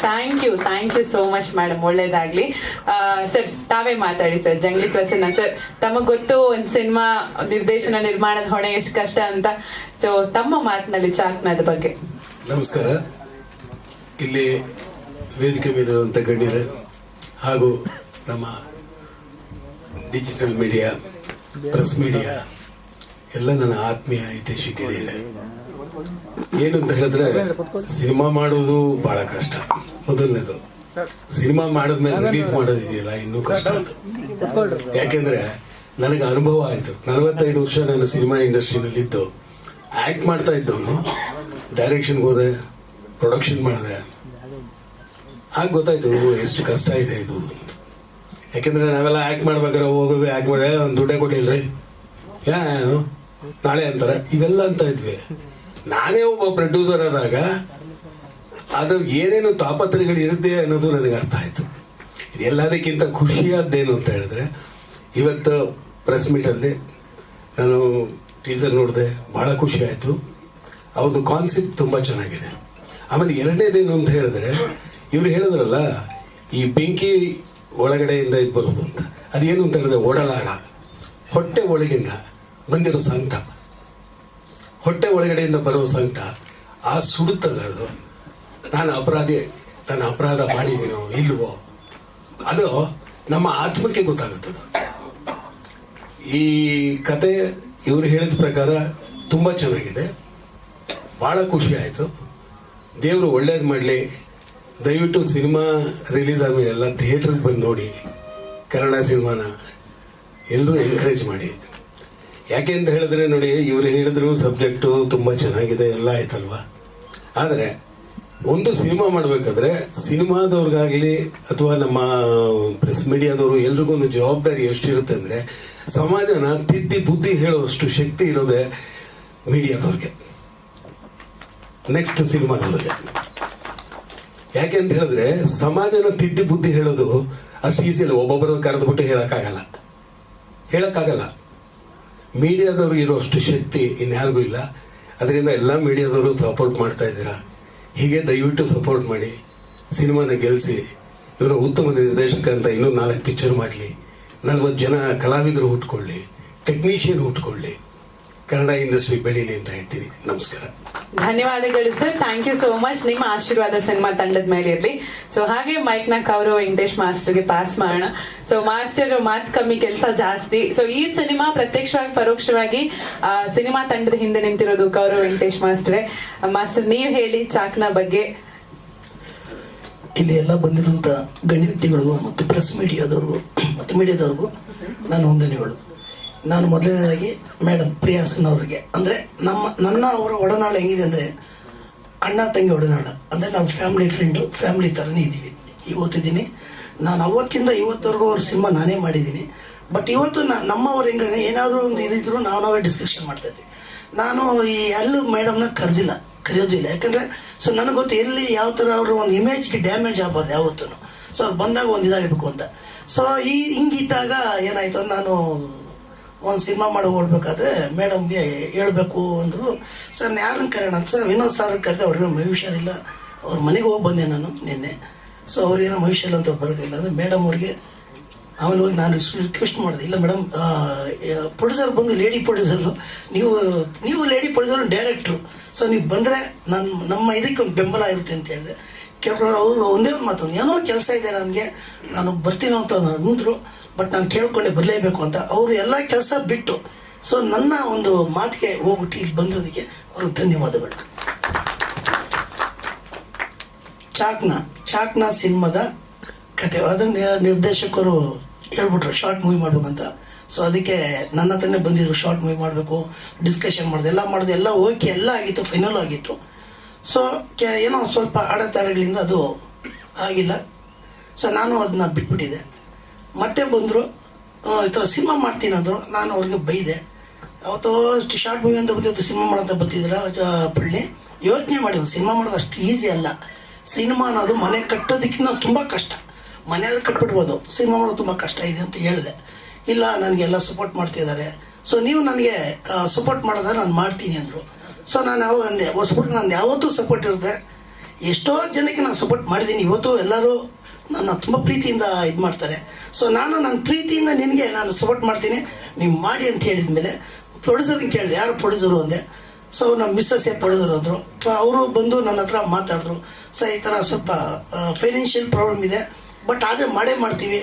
Speaker 1: thank you thank you so much madam ಒಳ್ಳೇದಾಗ್ಲಿ. ಸರ್, ತಾವೇ ಮಾತಾಡಿ, ಸರ್. ಜಂಗ್ಲಿ ಪ್ರಸನ್ನ, ಸರ್, ತಮಗ್ ಗೊತ್ತು ಒಂದು ಸಿನಿಮಾ ನಿರ್ದೇಶನ ನಿರ್ಮಾಣದ ಹೊಣೆ ಎಷ್ಟು ಕಷ್ಟ ಅಂತ. ಸೊ ತಮ್ಮ ಮಾತಿನಲ್ಲಿ ಚಾಕ್ನದ ಬಗ್ಗೆ.
Speaker 7: ನಮಸ್ಕಾರ. ಇಲ್ಲಿ ವೇದಿಕೆ ಮೇಲಿರುವಂಥ ಗಣ್ಯರೇ ಹಾಗೂ ನಮ್ಮ ಡಿಜಿಟಲ್ ಮೀಡಿಯಾ ಪ್ರೆಸ್ ಮೀಡಿಯಾ ಎಲ್ಲ ನನ್ನ ಆತ್ಮೀಯ ಹಿತೈಷಿ ಗೆಳೆಯರೇ ಏನು ಅಂತ ಹೇಳಿದ್ರೆ, ಸಿನಿಮಾ ಮಾಡೋದು ಬಹಳ ಕಷ್ಟ. ಮೊದಲನೇದು, ಸಿನಿಮಾ ಮಾಡಿದ್ಮೇಲೆ ರಿಲೀಸ್ ಮಾಡೋದಿದೆಯಲ್ಲ, ಇನ್ನೂ ಕಷ್ಟ ಅದು ಯಾಕೆಂದ್ರೆ, ನನಗೆ ಅನುಭವ ಆಯಿತು. ನಲವತ್ತೈದು ವರ್ಷ ನಾನು ಸಿನಿಮಾ ಇಂಡಸ್ಟ್ರಿನಲ್ಲಿದ್ದು. ಆ್ಯಕ್ಟ್ ಮಾಡ್ತಾ ಇದ್ದವನು ಡೈರೆಕ್ಷನ್ಗೆ ಹೋದೆ ಪ್ರೊಡಕ್ಷನ್ ಮಾಡಿದೆ. ಆಗ ಗೊತ್ತಾಯ್ತು ಎಷ್ಟು ಕಷ್ಟ ಇದೆ ಇದು. ಯಾಕೆಂದ್ರೆ ನಾವೆಲ್ಲ ಆ್ಯಕ್ಟ್ ಮಾಡ್ಬೇಕಾದ್ರೆ ಹೋಗೋವಿ ಆ್ಯಕ್ಟ್ ಮಾಡಿ ಒಂದು ದುಡ್ಡೇ ರೀ ಏನು? ನಾಳೆ ಅಂತಾರೆ, ಇವೆಲ್ಲ ಅಂತ ಇದ್ವಿ. ನಾನೇ ಒಬ್ಬ ಪ್ರೊಡ್ಯೂಸರ್ ಆದಾಗ ಅದು ಏನೇನು ತಾಪತ್ರಗಳು ಇರುತ್ತೆ ಅನ್ನೋದು ನನಗೆ ಅರ್ಥ ಆಯಿತು. ಇದೆಲ್ಲದಕ್ಕಿಂತ ಖುಷಿಯಾದ್ದೇನು ಅಂತ ಹೇಳಿದ್ರೆ, ಇವತ್ತು ಪ್ರೆಸ್ ಮೀಟಲ್ಲಿ ನಾನು ಟೀಸರ್ ನೋಡಿದೆ ಭಾಳ ಖುಷಿ ಆಯಿತು. ಅವ್ರದ್ದು ಕಾನ್ಸೆಪ್ಟ್ ತುಂಬ ಚೆನ್ನಾಗಿದೆ. ಆಮೇಲೆ ಎರಡನೇದೇನು ಅಂತ ಹೇಳಿದ್ರೆ, ಇವ್ರು ಹೇಳಿದ್ರಲ್ಲ, ಈ ಬೆಂಕಿ ಒಳಗಡೆಯಿಂದ ಇದು ಬರೋದು ಅಂತ. ಅದೇನು ಅಂತ ಹೇಳಿದ್ರೆ ಒಡಲಾಡ ಹೊಟ್ಟೆ ಒಳಗಿಂದ. ಬಂದಿರೋ ಸಂಕ ಹೊಟ್ಟೆ ಒಳಗಡೆಯಿಂದ ಬರೋ ಸಂಕಟ. ಆ ಸುಡುತ್ತಲ್ಲ ಅದು ನಾನು ಅಪರಾಧಿ, ನಾನು ಅಪರಾಧ ಮಾಡಿದ್ದೀನೋ ಇಲ್ವೋ, ಅದು ನಮ್ಮ ಆತ್ಮಕ್ಕೆ ಗೊತ್ತಾಗುತ್ತದು. ಈ ಕತೆ ಇವರು ಹೇಳಿದ ಪ್ರಕಾರ ತುಂಬ ಚೆನ್ನಾಗಿದೆ. ಭಾಳ ಖುಷಿ ಆಯಿತು. ದೇವರು ಒಳ್ಳೇದು ಮಾಡಲಿ. ದಯವಿಟ್ಟು ಸಿನಿಮಾ ರಿಲೀಸ್ ಆದಮೇಲೆ ಎಲ್ಲ ಥಿಯೇಟ್ರಿಗೆ ಬಂದು ನೋಡಿ. ಕನ್ನಡ ಸಿನಿಮಾನ ಎಲ್ಲರೂ ಎನ್ಕರೇಜ್ ಮಾಡಿ. ಯಾಕೆ ಅಂತ ಹೇಳಿದ್ರೆ ನೋಡಿ, ಇವರು ಹೇಳಿದ್ರು ಸಬ್ಜೆಕ್ಟು ತುಂಬ ಚೆನ್ನಾಗಿದೆ, ಎಲ್ಲ ಆಯ್ತಲ್ವಾ? ಆದರೆ, ಒಂದು ಸಿನಿಮಾ ಮಾಡಬೇಕಾದ್ರೆ ಸಿನಿಮಾದವ್ರಿಗಾಗಲಿ ಅಥವಾ ನಮ್ಮ ಪ್ರೆಸ್ ಮೀಡಿಯಾದವರು ಎಲ್ರಿಗೂ ಜವಾಬ್ದಾರಿ ಎಷ್ಟಿರುತ್ತೆ ಅಂದರೆ, ಸಮಾಜನ ತಿದ್ದಿ ಬುದ್ಧಿ ಹೇಳುವಷ್ಟು ಶಕ್ತಿ ಇರೋದೆ ಮೀಡಿಯಾದವ್ರಿಗೆ ನೆಕ್ಸ್ಟ್ ಸಿನಿಮಾದವ್ರಿಗೆ. ಯಾಕೆ ಅಂತ ಹೇಳಿದ್ರೆ, ಸಮಾಜನ ತಿದ್ದಿ ಬುದ್ಧಿ ಹೇಳೋದು ಅಷ್ಟು ಈಸಿ ಅಲ್ಲ. ಒಬ್ಬೊಬ್ಬರು ಕರೆದ್ಬಿಟ್ಟು ಹೇಳೋಕ್ಕಾಗಲ್ಲ. ಹೇಳೋಕ್ಕಾಗಲ್ಲ. ಮೀಡಿಯಾದವ್ರಿಗೆ ಇರುವಷ್ಟು ಶಕ್ತಿ ಇನ್ಯಾರಿಗೂ ಇಲ್ಲ. ಅದರಿಂದ ಎಲ್ಲ ಮೀಡಿಯಾದವರು ಸಪೋರ್ಟ್ ಮಾಡ್ತಾ ಇದ್ದೀರಾ? ಹೀಗೆ ದಯವಿಟ್ಟು ಸಪೋರ್ಟ್ ಮಾಡಿ. ಸಿನಿಮಾನ ಗೆಲ್ಲಿಸಿ ಇವರು ಉತ್ತಮ ನಿರ್ದೇಶಕ ಅಂತ ಇನ್ನೂ ನಾಲ್ಕು ಪಿಕ್ಚರ್ ಮಾಡಲಿ. ನಲ್ವತ್ತು ಜನ ಕಲಾವಿದರು ಹುಟ್ಕೊಳ್ಳಿ ಟೆಕ್ನಿಷಿಯನ್ ಹುಟ್ಕೊಳ್ಳಿ ಕನ್ನಡ ಇಂಡಸ್ಟ್ರಿ ಬೆಳೀಲಿ ಅಂತ ಹೇಳ್ತೀನಿ. ನಮಸ್ಕಾರ.
Speaker 1: ಧನ್ಯವಾದಗಳು sir. Thank you so much ನಿಮ್ಮ ಆಶೀರ್ವಾದ ಸಿನಿಮಾ ತಂಡದ ಮೇಲೆ ಇರಲಿ. ಸೊ ಹಾಗೆ ಮೈಕ್ನ ಕೌರವ್ ವೆಂಕಟೇಶ್ ಮಾಸ್ಟರ್ಗೆ ಪಾಸ್ ಮಾಡೋಣ. ಸೊ ಮಾಸ್ಟರ್ ಮಾತು ಕಮ್ಮಿ ಕೆಲಸ ಜಾಸ್ತಿ. ಸೊ ಈ ಸಿನಿಮಾ ಪ್ರತ್ಯಕ್ಷವಾಗಿ, ಪರೋಕ್ಷವಾಗಿ ಸಿನಿಮಾ ತಂಡದ ಹಿಂದೆ ನಿಂತಿರೋದು ಕೌರವ್ ವೆಂಕಟೇಶ್ ಮಾಸ್ಟರ್ ಮಾಸ್ಟರ್ ನೀವು ಹೇಳಿ ಚಾಕ್ನ ಬಗ್ಗೆ.
Speaker 8: ಇಲ್ಲಿ ಎಲ್ಲ ಬಂದಿರುವಂಥ ವ್ಯಕ್ತಿಗಳು ಮತ್ತು ಪ್ರೆಸ್ ಮೀಡಿಯಾದವ್ರಿಗೂ ಮತ್ತು ಮೀಡಿಯಾದವ್ರಿಗೂ ನಾನು ವಂದನೆಗಳು ನಾನು ಮೊದಲನೇದಾಗಿ ಮೇಡಮ್ ಪ್ರಿಯಾಸನ್ ಅವರಿಗೆ ಅಂದರೆ ನಮ್ಮ, ನನ್ನ ಅವರ ಒಡನಾಳ ಹೆಂಗಿದೆ ಅಂದರೆ ಅಣ್ಣ ತಂಗಿ ಒಡನಾಳ. ಅಂದರೆ ನಾವು ಫ್ಯಾಮಿಲಿ ಫ್ರೆಂಡು, ಫ್ಯಾಮಿಲಿ ಥರನೇ ಇದ್ದೀವಿ. ಇವತ್ತಿದ್ದೀನಿ. ನಾನು ಅವತ್ತಿಂದ ಇವತ್ತವರೆಗೂ ಅವ್ರ ಸಿನಿಮಾ ನಾನೇ ಮಾಡಿದ್ದೀನಿ. ಬಟ್ ಇವತ್ತು ನಮ್ಮವ್ರು ಹೆಂಗಂದ್ರೆ ಏನಾದರೂ ಒಂದು ಇದಿದ್ರು ನಾವು ನಾವೇ ಡಿಸ್ಕಷನ್ ಮಾಡ್ತಾ ಇದ್ವಿ. ನಾನು ಈ ಎಲ್ಲೂ ಮೇಡಮ್ನ ಕರೆದಿಲ್ಲ ಕರೆಯೋದಿಲ್ಲ ಯಾಕಂದರೆ ಸೊ ನನಗೆ ಗೊತ್ತು ಎಲ್ಲಿ ಯಾವ ಥರ ಅವರು ಒಂದು ಇಮೇಜ್ಗೆ ಡ್ಯಾಮೇಜ್ ಆಗಬಾರ್ದು ಯಾವತ್ತೂ ಸೊ ಅವ್ರು ಬಂದಾಗ ಒಂದು ಇದಾಗಬೇಕು ಅಂತ. ಸೊ ಈ, ಹಿಂಗಿದ್ದಾಗ ಏನಾಯಿತು, ನಾನು ಒಂದು ಸಿನಿಮಾ ಮಾಡಿ ಓಡ್ಬೇಕಾದ್ರೆ ಮೇಡಮ್ಗೆ ಹೇಳ್ಬೇಕು ಅಂದರು. ಸರ್ ಯಾರನ್ನ ಕರೆಯೋಣ ಅಂತ. ಸರ್, ವಿನೋದ್ ಸರ್ ಕರೆದೆ ಅವ್ರಿಗೆ ಮಹಿಷಾರಿಲ್ಲ ಅವ್ರ ಮನೆಗೆ ಹೋಗಿ ಬಂದೆ ನಾನು ನಿನ್ನೆ. ಸೊ ಅವ್ರಿಗೇನೋ ಮಹಿಷಾರಿಲ್ಲ ಹುಷಾರಿಲ್ಲ ಅಂತ ಬರೋದಿಲ್ಲ. ಅಂದರೆ ಮೇಡಮ್ ಅವ್ರಿಗೆ ಆಮೇಲೆ ಹೋಗಿ ನಾನು ರಿಕ್ವೆಸ್ಟ್ ಮಾಡಿದೆ. ಇಲ್ಲ ಮೇಡಮ್ ಪ್ರೊಡ್ಯೂಸರ್ ಬಂದು ಲೇಡಿ ಪ್ರೊಡ್ಯೂಸರು. ನೀವು ನೀವು ಲೇಡಿ ಪ್ರೊಡ್ಯೂಸರ್ ಡೈರೆಕ್ಟ್ರು. ಸೊ ನೀವು ಬಂದರೆ ನನ್ನ ನಮ್ಮ ಇದಕ್ಕೆ ಒಂದು ಬೆಂಬಲ ಇರುತ್ತೆ ಅಂತ ಹೇಳಿದೆ. ಕೇಳ್ಕೊಂಡು ಅವರು ಒಂದೇ ಒಂದು ಮಾತು. ಏನೋ ಕೆಲಸ ಇದೆ ನನಗೆ. ನಾನು ಬರ್ತೀನೋ ಅಂತ ನಿಂತರು ಬಟ್ ನಾನು ಕೇಳ್ಕೊಂಡೆ ಬರಲೇಬೇಕು ಅಂತ. ಅವರು ಎಲ್ಲ ಕೆಲಸ ಬಿಟ್ಟು. ಸೊ ನನ್ನ ಒಂದು ಮಾತಿಗೆ ಹೋಗ್ಬಿಟ್ಟು ಇಲ್ಲಿ ಬಂದಿರೋದಕ್ಕೆ ಅವರು ಧನ್ಯವಾದಗಳು. ಚಾಕ್ನ ಚಾಕ್ನ ಸಿನಿಮಾದ ಕತೆ. ಅದನ್ನ ನಿರ್ದೇಶಕರು ಹೇಳ್ಬಿಟ್ರು ಶಾರ್ಟ್ ಮೂವಿ ಮಾಡ್ಬೇಕಂತ ಸೊ ಅದಕ್ಕೆ ನನ್ನ ಹತ್ರನೇ ಬಂದಿದ್ರು ಶಾರ್ಟ್ ಮೂವಿ ಮಾಡಬೇಕು ಡಿಸ್ಕಷನ್ ಮಾಡಿದೆ, ಎಲ್ಲ ಮಾಡಿದೆ, ಎಲ್ಲ ಓಕೆ ಎಲ್ಲ ಆಗಿತ್ತು ಫೈನಲ್ ಆಗಿತ್ತು. ಸೊ ಏನೋ ಸ್ವಲ್ಪ ಅಡೆತಡೆಗಳಿಂದ ಅದು ಆಗಿಲ್ಲ. ಸೊ ನಾನು ಅದನ್ನ ಬಿಟ್ಬಿಟ್ಟಿದ್ದೆ. ಮತ್ತೆ ಬಂದರು ಈ ಥರ ಸಿನಿಮಾ ಮಾಡ್ತೀನಿ ಅಂದರು. ನಾನು ಅವ್ರಿಗೆ ಬೈದೆ. ಅವತ್ತು ಶಾರ್ಟ್ ಮೂವಿ ಅಂತ ಬಂದಿತ್ತು ಸಿನಿಮಾ ಮಾಡೋಂತ ಬರ್ತಿದ್ರ ಪಳ್ಳಿ? ಯೋಚನೆ ಮಾಡಿ ಸಿನಿಮಾ ಮಾಡೋದು ಅಷ್ಟು ಈಸಿ ಅಲ್ಲ. ಸಿನಿಮಾ ಅನ್ನೋದು ಮನೆ ಕಟ್ಟೋದಕ್ಕಿಂತ ತುಂಬ ಕಷ್ಟ. ಮನೆಯಲ್ಲಿ ಕಟ್ಬಿಡ್ಬೋದು. ಸಿನಿಮಾ ಮಾಡೋದು ತುಂಬ ಕಷ್ಟ ಇದೆ ಅಂತ ಹೇಳಿದೆ. ಇಲ್ಲ ನನಗೆಲ್ಲ ಸಪೋರ್ಟ್ ಮಾಡ್ತಿದ್ದಾರೆ. ಸೊ ನೀವು ನನಗೆ ಸಪೋರ್ಟ್ ಮಾಡಿದ್ರೆ ನಾನು ಮಾಡ್ತೀನಿ ಅಂದರು. ಸೊ ನಾನು ಯಾವಾಗ ಅಂದೆ ಹೊಸ್ಬಿಟ್ಟು ನಾನು ಯಾವತ್ತೂ ಸಪೋರ್ಟ್ ಇರುತ್ತೆ. ಎಷ್ಟೋ ಜನಕ್ಕೆ ನಾನು ಸಪೋರ್ಟ್ ಮಾಡಿದ್ದೀನಿ. ಇವತ್ತು ಎಲ್ಲರೂ ನನ್ನ ತುಂಬ ಪ್ರೀತಿಯಿಂದ ಇದು ಮಾಡ್ತಾರೆ. ಸೊ ನಾನು ನನ್ನ ಪ್ರೀತಿಯಿಂದ ನಿನಗೆ ನಾನು ಸಪೋರ್ಟ್ ಮಾಡ್ತೀನಿ. ನೀವು ಮಾಡಿ ಅಂತ ಹೇಳಿದ ಮೇಲೆ ಪ್ರೊಡ್ಯೂಸರ್ಗೆ ಕೇಳಿದೆ, ಯಾರು ಪ್ರೊಡ್ಯೂಸರು ಅಂದೆ. ಸೊ ನಮ್ಮ ಮಿಸ್ಸಸ್ಸೇ ಪ್ರೊಡ್ಯೂಸರ್ ಅಂದರು. ಅವರು ಬಂದು ನನ್ನ ಹತ್ರ ಮಾತಾಡಿದ್ರು. ಸರ್ ಈ ಥರ ಸ್ವಲ್ಪ ಫೈನಾನ್ಷಿಯಲ್ ಪ್ರಾಬ್ಲಮ್ ಇದೆ. ಬಟ್ ಆದರೆ ಮಾಡೇ ಮಾಡ್ತೀವಿ.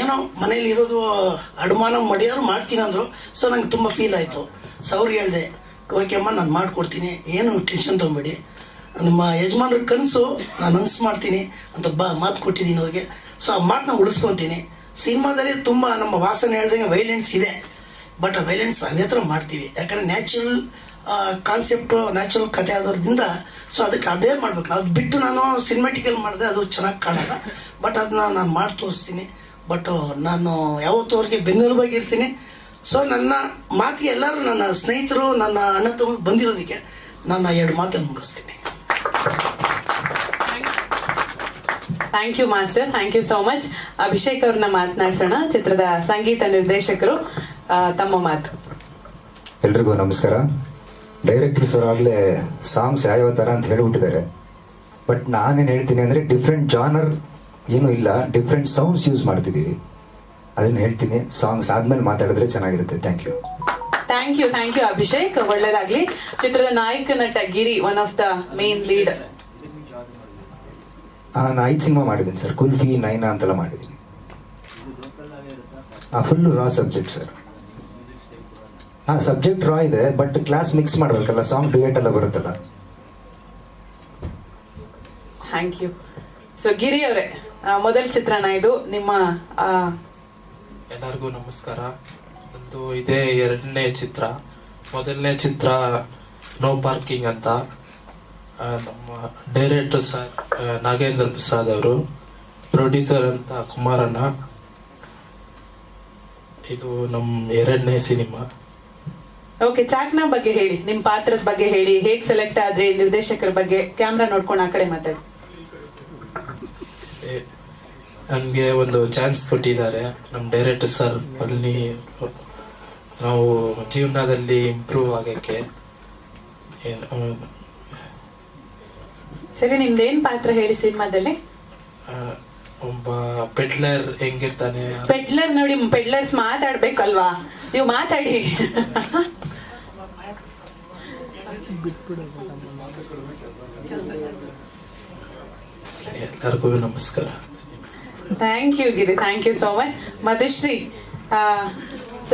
Speaker 8: ಏನೋ ಮನೇಲಿ ಇರೋದು ಅಡಮಾನ ಮಡಿಯಾರು ಮಾಡ್ತೀನಿ ಅಂದರು. ಸೊ ನಂಗೆ ತುಂಬ ಫೀಲ್ ಆಯಿತು. ಸೊ ಅವ್ರಿಗೆ ಹೇಳಿದೆ ಓಕೆ ಅಮ್ಮ, ನಾನು ಮಾಡಿಕೊಡ್ತೀನಿ. ಏನು ಟೆನ್ಷನ್ ತೊಗೊಬೇಡಿ. ನಿಮ್ಮ ಯಜಮಾನ್ರ ಕನಸು ನಾನು ಅನ್ಸ್ ಮಾಡ್ತೀನಿ ಅಂತ ಬ ಮಾತು ಕೊಟ್ಟಿದ್ದೀನಿ ಅವ್ರಿಗೆ. ಸೊ ಆ ಮಾತನ್ನ ಉಳಿಸ್ಕೊತೀನಿ. ಸಿನಿಮಾದಲ್ಲಿ ತುಂಬ ನಮ್ಮ ವಾಸನೆ ಹೇಳ್ದಂಗೆ ವೈಲೆನ್ಸ್ ಇದೆ. ಬಟ್ ಆ ವೈಲೆನ್ಸ್ ಅದೇ ಥರ ಮಾಡ್ತೀವಿ. ಯಾಕಂದರೆ ನ್ಯಾಚುರಲ್ ಕಾನ್ಸೆಪ್ಟು ನ್ಯಾಚುರಲ್ ಕತೆ ಆದೋದ್ರಿಂದ ಸೊ ಅದಕ್ಕೆ ಅದೇ ಮಾಡಬೇಕು. ಅದು ಬಿಟ್ಟು ನಾನು ಸಿನಿಮಾಟಿಕಲ್ ಮಾಡಿದೆ ಅದು ಚೆನ್ನಾಗಿ ಕಾಣಲ್ಲ. ಬಟ್ ಅದನ್ನ ನಾನು ಮಾಡಿ ತೋರಿಸ್ತೀನಿ. ಬಟ್ ನಾನು ಯಾವತ್ತೂ ಅವ್ರಿಗೆ ಬೆನ್ನೆಲುಬಾಗಿರ್ತೀನಿ ಸೊ ನನ್ನ ಮಾತಿಗೆ ಎಲ್ಲರೂ ನನ್ನ ಸ್ನೇಹಿತರು, ನನ್ನ ಅಣ್ಣ ತಮ್ಮ ಬಂದಿರೋದಕ್ಕೆ ನಾನು ಎರಡು ಮಾತನ್ನು ಮುಗಿಸ್ತೀನಿ.
Speaker 1: Thank you master thank you so much Abhishek ಅವ್ರನ್ನ ಮಾತನಾಡ್ಸೋಣ. ಚಿತ್ರದ ಸಂಗೀತ ನಿರ್ದೇಶಕರು ತಮ್ಮ ಮಾತು.
Speaker 9: ಎಲ್ರಿಗೂ ನಮಸ್ಕಾರ. ಡೈರೆಕ್ಟರ್ಸ್ ಆಗಲೇ ಸಾಂಗ್ಸ್ ಯಾವ್ಯಾವ ಥರ ಅಂತ ಹೇಳ್ಬಿಟ್ಟಿದ್ದಾರೆ. ಬಟ್ ನಾನೇನು ಹೇಳ್ತೀನಿ ಅಂದರೆ ಡಿಫ್ರೆಂಟ್ ಜಾನರ್ ಏನೂ ಇಲ್ಲ. ಡಿಫ್ರೆಂಟ್ ಸೌಂಡ್ಸ್ ಯೂಸ್ ಮಾಡ್ತಿದ್ದೀವಿ. ಅದನ್ನು ಹೇಳ್ತೀನಿ. ಸಾಂಗ್ಸ್ ಆದ್ಮೇಲೆ ಮಾತಾಡಿದ್ರೆ ಚೆನ್ನಾಗಿರುತ್ತೆ. Thank you
Speaker 1: thank you thank you Abhishek ಒಳ್ಳೇದಾಗ್ಲಿ. ಚಿತ್ರದ ನಾಯಕ ನಟ Giri one of the main lead
Speaker 9: ನಾನು ಐದು ಸಿನಿಮಾ ಮಾಡಿದ್ದೀನಿ ಸರ್. ಕುಲ್ಫಿ ನೈನಾ ಅಂತೆಲ್ಲ ಮಾಡಿದ್ದೀನಿ. Full raw subject sir. ಹಾಂ ಸಬ್ಜೆಕ್ಟ್ ರಾ ಇದೆ ಬಟ್ ಕ್ಲಾಸ್ ಮಿಕ್ಸ್ ಮಾಡಬೇಕಲ್ಲ ಸಾಂಗ್ ಡಿಯೇಟ್ ಎಲ್ಲ ಬರುತ್ತಲ್ಲ.
Speaker 1: ಥ್ಯಾಂಕ್ ಯು ಸೊ ಗಿರಿ ಅವರೇ ಮೊದಲ ಚಿತ್ರಣ ಇದು. ನಿಮ್ಮ
Speaker 10: ಎಲ್ಲರಿಗೂ ನಮಸ್ಕಾರ. ನಂದು ಇದೇ ಎರಡನೇ ಚಿತ್ರ. ಮೊದಲನೇ ಚಿತ್ರ ನೋ ಪಾರ್ಕಿಂಗ್ ಅಂತ. ನಮ್ಮ ಡೈರೆಕ್ಟರ್ ಸರ್ ನಾಗೇಂದ್ರ ಪ್ರಸಾದ್ ಅವರು ಪ್ರೊಡ್ಯೂಸರ್ ಅಂತ ಕುಮಾರಣ್ಣ. ಇದು ನಮ್ಮ ಎರಡನೇ ಸಿನಿಮಾ.
Speaker 1: ಓಕೆ ಚಾಕ್ನ ಬಗ್ಗೆ ಹೇಳಿ ನಿಮ್ಮ ಪಾತ್ರದ ಬಗ್ಗೆ ಹೇಳಿ ಹೇಗೆ ಸೆಲೆಕ್ಟ್ ಆದ್ರಿ ನಿರ್ದೇಶಕರ ಬಗ್ಗೆ ಕ್ಯಾಮ್ರಾ ನೋಡ್ಕೊಂಡು ಆ ಕಡೆ ಮಾತಾಡಿ.
Speaker 10: ನನಗೆ ಒಂದು ಚಾನ್ಸ್ ಕೊಟ್ಟಿದ್ದಾರೆ ನಮ್ಮ ಡೈರೆಕ್ಟರ್ ಸರ್ ಅಲ್ಲಿ ನಾವು ಜೀವನದಲ್ಲಿ ಇಂಪ್ರೂವ್ ಆಗಕ್ಕೆ
Speaker 1: ಸರಿ ನಿಮ್ದೇನ್ ಪಾತ್ರ ಹೇಳಿ ಸಿನಿಮಾದಲ್ಲಿ?
Speaker 10: ಒಬ್ಬ ಪೆಡ್ಲರ್ ಹೆಂಗಿರ್ತಾನೆ?
Speaker 1: ಪೆಡ್ಲರ್ ನೋಡಿ ಪೆಡ್ಲರ್ಸ್ ಮಾತಾಡ್ಬೇಕಲ್ವಾ? ನೀವು ಮಾತಾಡಿ.
Speaker 10: ಎಲ್ಲರಿಗೂ ನಮಸ್ಕಾರ.
Speaker 1: Thank you Giri. Thank you so much Madhushree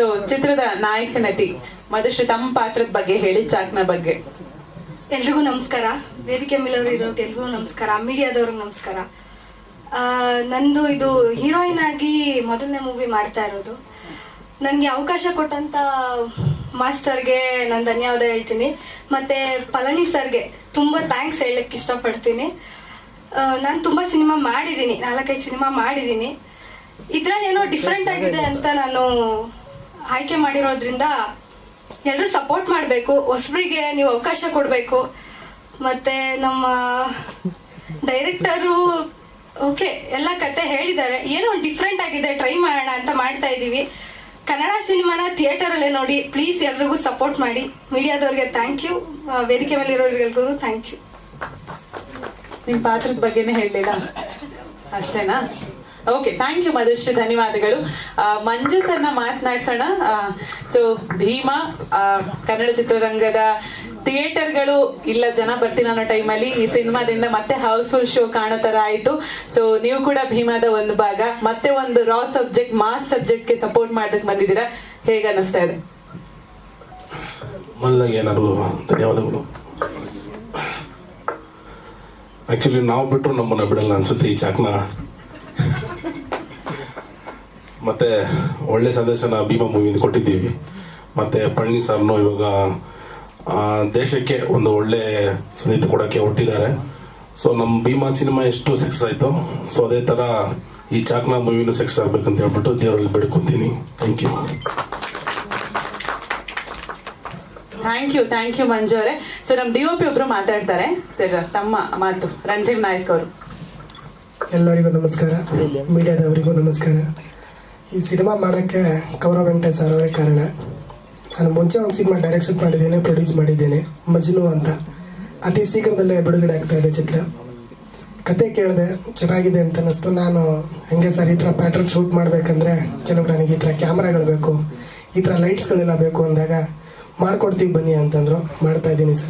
Speaker 1: so ಚಿತ್ರದ ನಾಯಕ ನಟಿ ಮಧುಶ್ರೀ ತಮ್ಮ ಪಾತ್ರದ ಬಗ್ಗೆ ಹೇಳಿ ಚಾಕ್ನ ಬಗ್ಗೆ.
Speaker 11: ಎಲ್ರಿಗೂ ನಮಸ್ಕಾರ. ವೇದಿಕೆ ಮೇಲವ್ರು ಇರೋರ್ಗೆ ಎಲ್ರಿಗೂ ನಮಸ್ಕಾರ. ಮೀಡಿಯಾದವ್ರಿಗೆ ನಮಸ್ಕಾರ. ನಂದು ಇದು ಹೀರೋಯಿನ್ ಆಗಿ ಮೊದಲನೇ ಮೂವಿ ಮಾಡ್ತಾ ಇರೋದು. ನನಗೆ ಅವಕಾಶ ಕೊಟ್ಟಂತ ಮಾಸ್ಟರ್ಗೆ ನಾನು ಧನ್ಯವಾದ ಹೇಳ್ತೀನಿ. ಮತ್ತೆ ಪಳನಿ ಸರ್ಗೆ ತುಂಬ ಥ್ಯಾಂಕ್ಸ್ ಹೇಳಕ್ಕೆ ಇಷ್ಟಪಡ್ತೀನಿ. ನಾನು ತುಂಬ ಸಿನಿಮಾ ಮಾಡಿದ್ದೀನಿ. ನಾಲ್ಕೈದು ಸಿನಿಮಾ ಮಾಡಿದ್ದೀನಿ. ಇದ್ರಲ್ಲಿ ಏನೋ ಡಿಫ್ರೆಂಟ್ ಆಗಿದೆ ಅಂತ ನಾನು ಆಯ್ಕೆ ಮಾಡಿರೋದ್ರಿಂದ ಎಲ್ಲರೂ ಸಪೋರ್ಟ್ ಮಾಡಬೇಕು. ಹೊಸಬರಿಗೆ ನೀವು ಅವಕಾಶ ಕೊಡಬೇಕು. ಮತ್ತೆ ನಮ್ಮ ಡೈರೆಕ್ಟರು ಓಕೆ ಎಲ್ಲ ಕತೆ ಹೇಳಿದ್ದಾರೆ. ಏನೋ ಡಿಫ್ರೆಂಟ್ ಆಗಿದೆ ಟ್ರೈ ಮಾಡೋಣ ಅಂತ ಮಾಡ್ತಾ ಇದ್ದೀವಿ. ಕನ್ನಡ ಸಿನಿಮಾನ ಥಿಯೇಟರಲ್ಲೇ ನೋಡಿ ಪ್ಲೀಸ್ ಎಲ್ರಿಗೂ ಸಪೋರ್ಟ್ ಮಾಡಿ. ಮೀಡಿಯಾದವ್ರಿಗೆ ಥ್ಯಾಂಕ್ ಯು ವೇದಿಕೆ ಮೇಲೆ ಇರೋರಿಗೆಲ್ರಿಗೂ ಥ್ಯಾಂಕ್ ಯು
Speaker 1: ನಿಮ್ಮ ಪಾತ್ರದ ಬಗ್ಗೆನೇ ಹೇಳಲಿಲ್ಲ. ಅಷ್ಟೇನಾ? ಓಕೆ ಥ್ಯಾಂಕ್ ಯು ಮಧುಶ್ರೀ ಧನ್ಯವಾದಗಳು ಮಂಜುಸನ್ನ ಮಾತನಾಡ್ಸೋಣ ಸೊ ಭೀಮಾ ಕನ್ನಡ ಚಿತ್ರರಂಗದ ಥಿಯೇಟರ್ಗಳು ಇಲ್ಲ ಜನ ಬರ್ತೀನಿ ಅನ್ನೋ ಟೈಮಲ್ಲಿ ಈ ಸಿನಿಮಾದಿಂದ ಮತ್ತೆ ಹೌಸ್ಫುಲ್ ಶೋ ಕಾಣೋ ತರ ಆಯ್ತು. ಸೊ ನೀವು ಕೂಡ ಭೀಮಾದ ಒಂದು ಭಾಗ. ಮತ್ತೆ ಒಂದು ರಾ ಸಬ್ಜೆಕ್ಟ್ ಮಾಸ್ ಸಬ್ಜೆಕ್ಟ್ಗೆ ಸಪೋರ್ಟ್ ಮಾಡೋದಕ್ಕೆ ಬಂದಿದ್ದೀರಾ? ಹೇಗೆ ಅನಿಸ್ತಾ ಇದೆ?
Speaker 12: ಮೊದಲಾಗಿ ಏನಾದ್ರು ಆಕ್ಚುಲಿ ನಾವು ಬಿಟ್ಟರು ನಮ್ಮನ್ನ ಬಿಡಲ್ಲ ಅನ್ಸುತ್ತೆ ಈ ಚಾಕ್ನ. ಮತ್ತೆ ಒಳ್ಳೆ ಸಂದೇಶನ ಭೀಮಾ ಮೂವಿಯಿಂದ ಕೊಟ್ಟಿದ್ದೀವಿ. ಮತ್ತೆ ಪಳನಿ ಸರ್ನು ಇವಾಗ ದೇಶಕ್ಕೆ ಒಂದು ಒಳ್ಳೆ ಸಂಗೀತ ಕೊಡೋಕ್ಕೆ ಹೊಟ್ಟಿದ್ದಾರೆ. ಸೊ ನಮ್ಮ ಭೀಮಾ ಸಿನಿಮಾ ಎಷ್ಟು ಸಕ್ಸಸ್ ಆಯಿತು ಸೊ ಅದೇ ಥರ ಈ ಚಾಕ್ನಾ ಮೂವಿನೂ ಸಕ್ಸಸ್ ಆಗ್ಬೇಕಂತ ಹೇಳ್ಬಿಟ್ಟು ದೇವರಲ್ಲಿ ಬೇಡ್ಕೊತೀನಿ. Thank you
Speaker 1: thank you thank you Manju ಅವರೇ. ಸೊ ನಮ್ಮ ಡಿ ಒ ಪಿ ಒಬ್ರು ಮಾತಾಡ್ತಾರೆ. ಸರ್ ತಮ್ಮ ಮಾತು, ರಣಧೀರ್ ನಾಯ್ಕ್ ಅವರು.
Speaker 13: ಎಲ್ಲರಿಗೂ ನಮಸ್ಕಾರ. ಮೀಡಿಯಾದವರಿಗೂ ನಮಸ್ಕಾರ. ಈ ಸಿನಿಮಾ ಮಾಡೋಕ್ಕೆ ಕೌರವ್ ವೆಂಕಟೇಶ್ ಸರ್ ಅವರೇ ಕಾರಣ. ನಾನು ಮುಂಚೆ ಒಂದು ಸಿನಿಮಾ ಡೈರೆಕ್ಷನ್ ಮಾಡಿದ್ದೇನೆ ಪ್ರೊಡ್ಯೂಸ್ ಮಾಡಿದ್ದೇನೆ, ಮಜ್ನು ಅಂತ. ಅತಿ ಶೀಘ್ರದಲ್ಲೇ ಬಿಡುಗಡೆ ಆಗ್ತಾ ಇದೆ ಚಿತ್ರ. ಕತೆ ಕೇಳಿದೆ, ಚೆನ್ನಾಗಿದೆ ಅಂತ ಅನ್ನಿಸ್ತು. ನಾನು ಹಂಗೆ ಸರ್ ಈ ಥರ ಪ್ಯಾಟ್ರನ್ ಶೂಟ್ ಮಾಡಬೇಕಂದ್ರೆ ಕೆಲವು ನನಗೆ ಈ ಥರ ಕ್ಯಾಮ್ರಾಗಳು ಬೇಕು, ಈ ಥರ ಲೈಟ್ಸ್ಗಳೆಲ್ಲ ಬೇಕು ಅಂದಾಗ, ಮಾಡ್ಕೊಡ್ತೀವಿ ಬನ್ನಿ ಅಂತಂದ್ರು. ಮಾಡ್ತಾ ಇದ್ದೀನಿ ಸರ್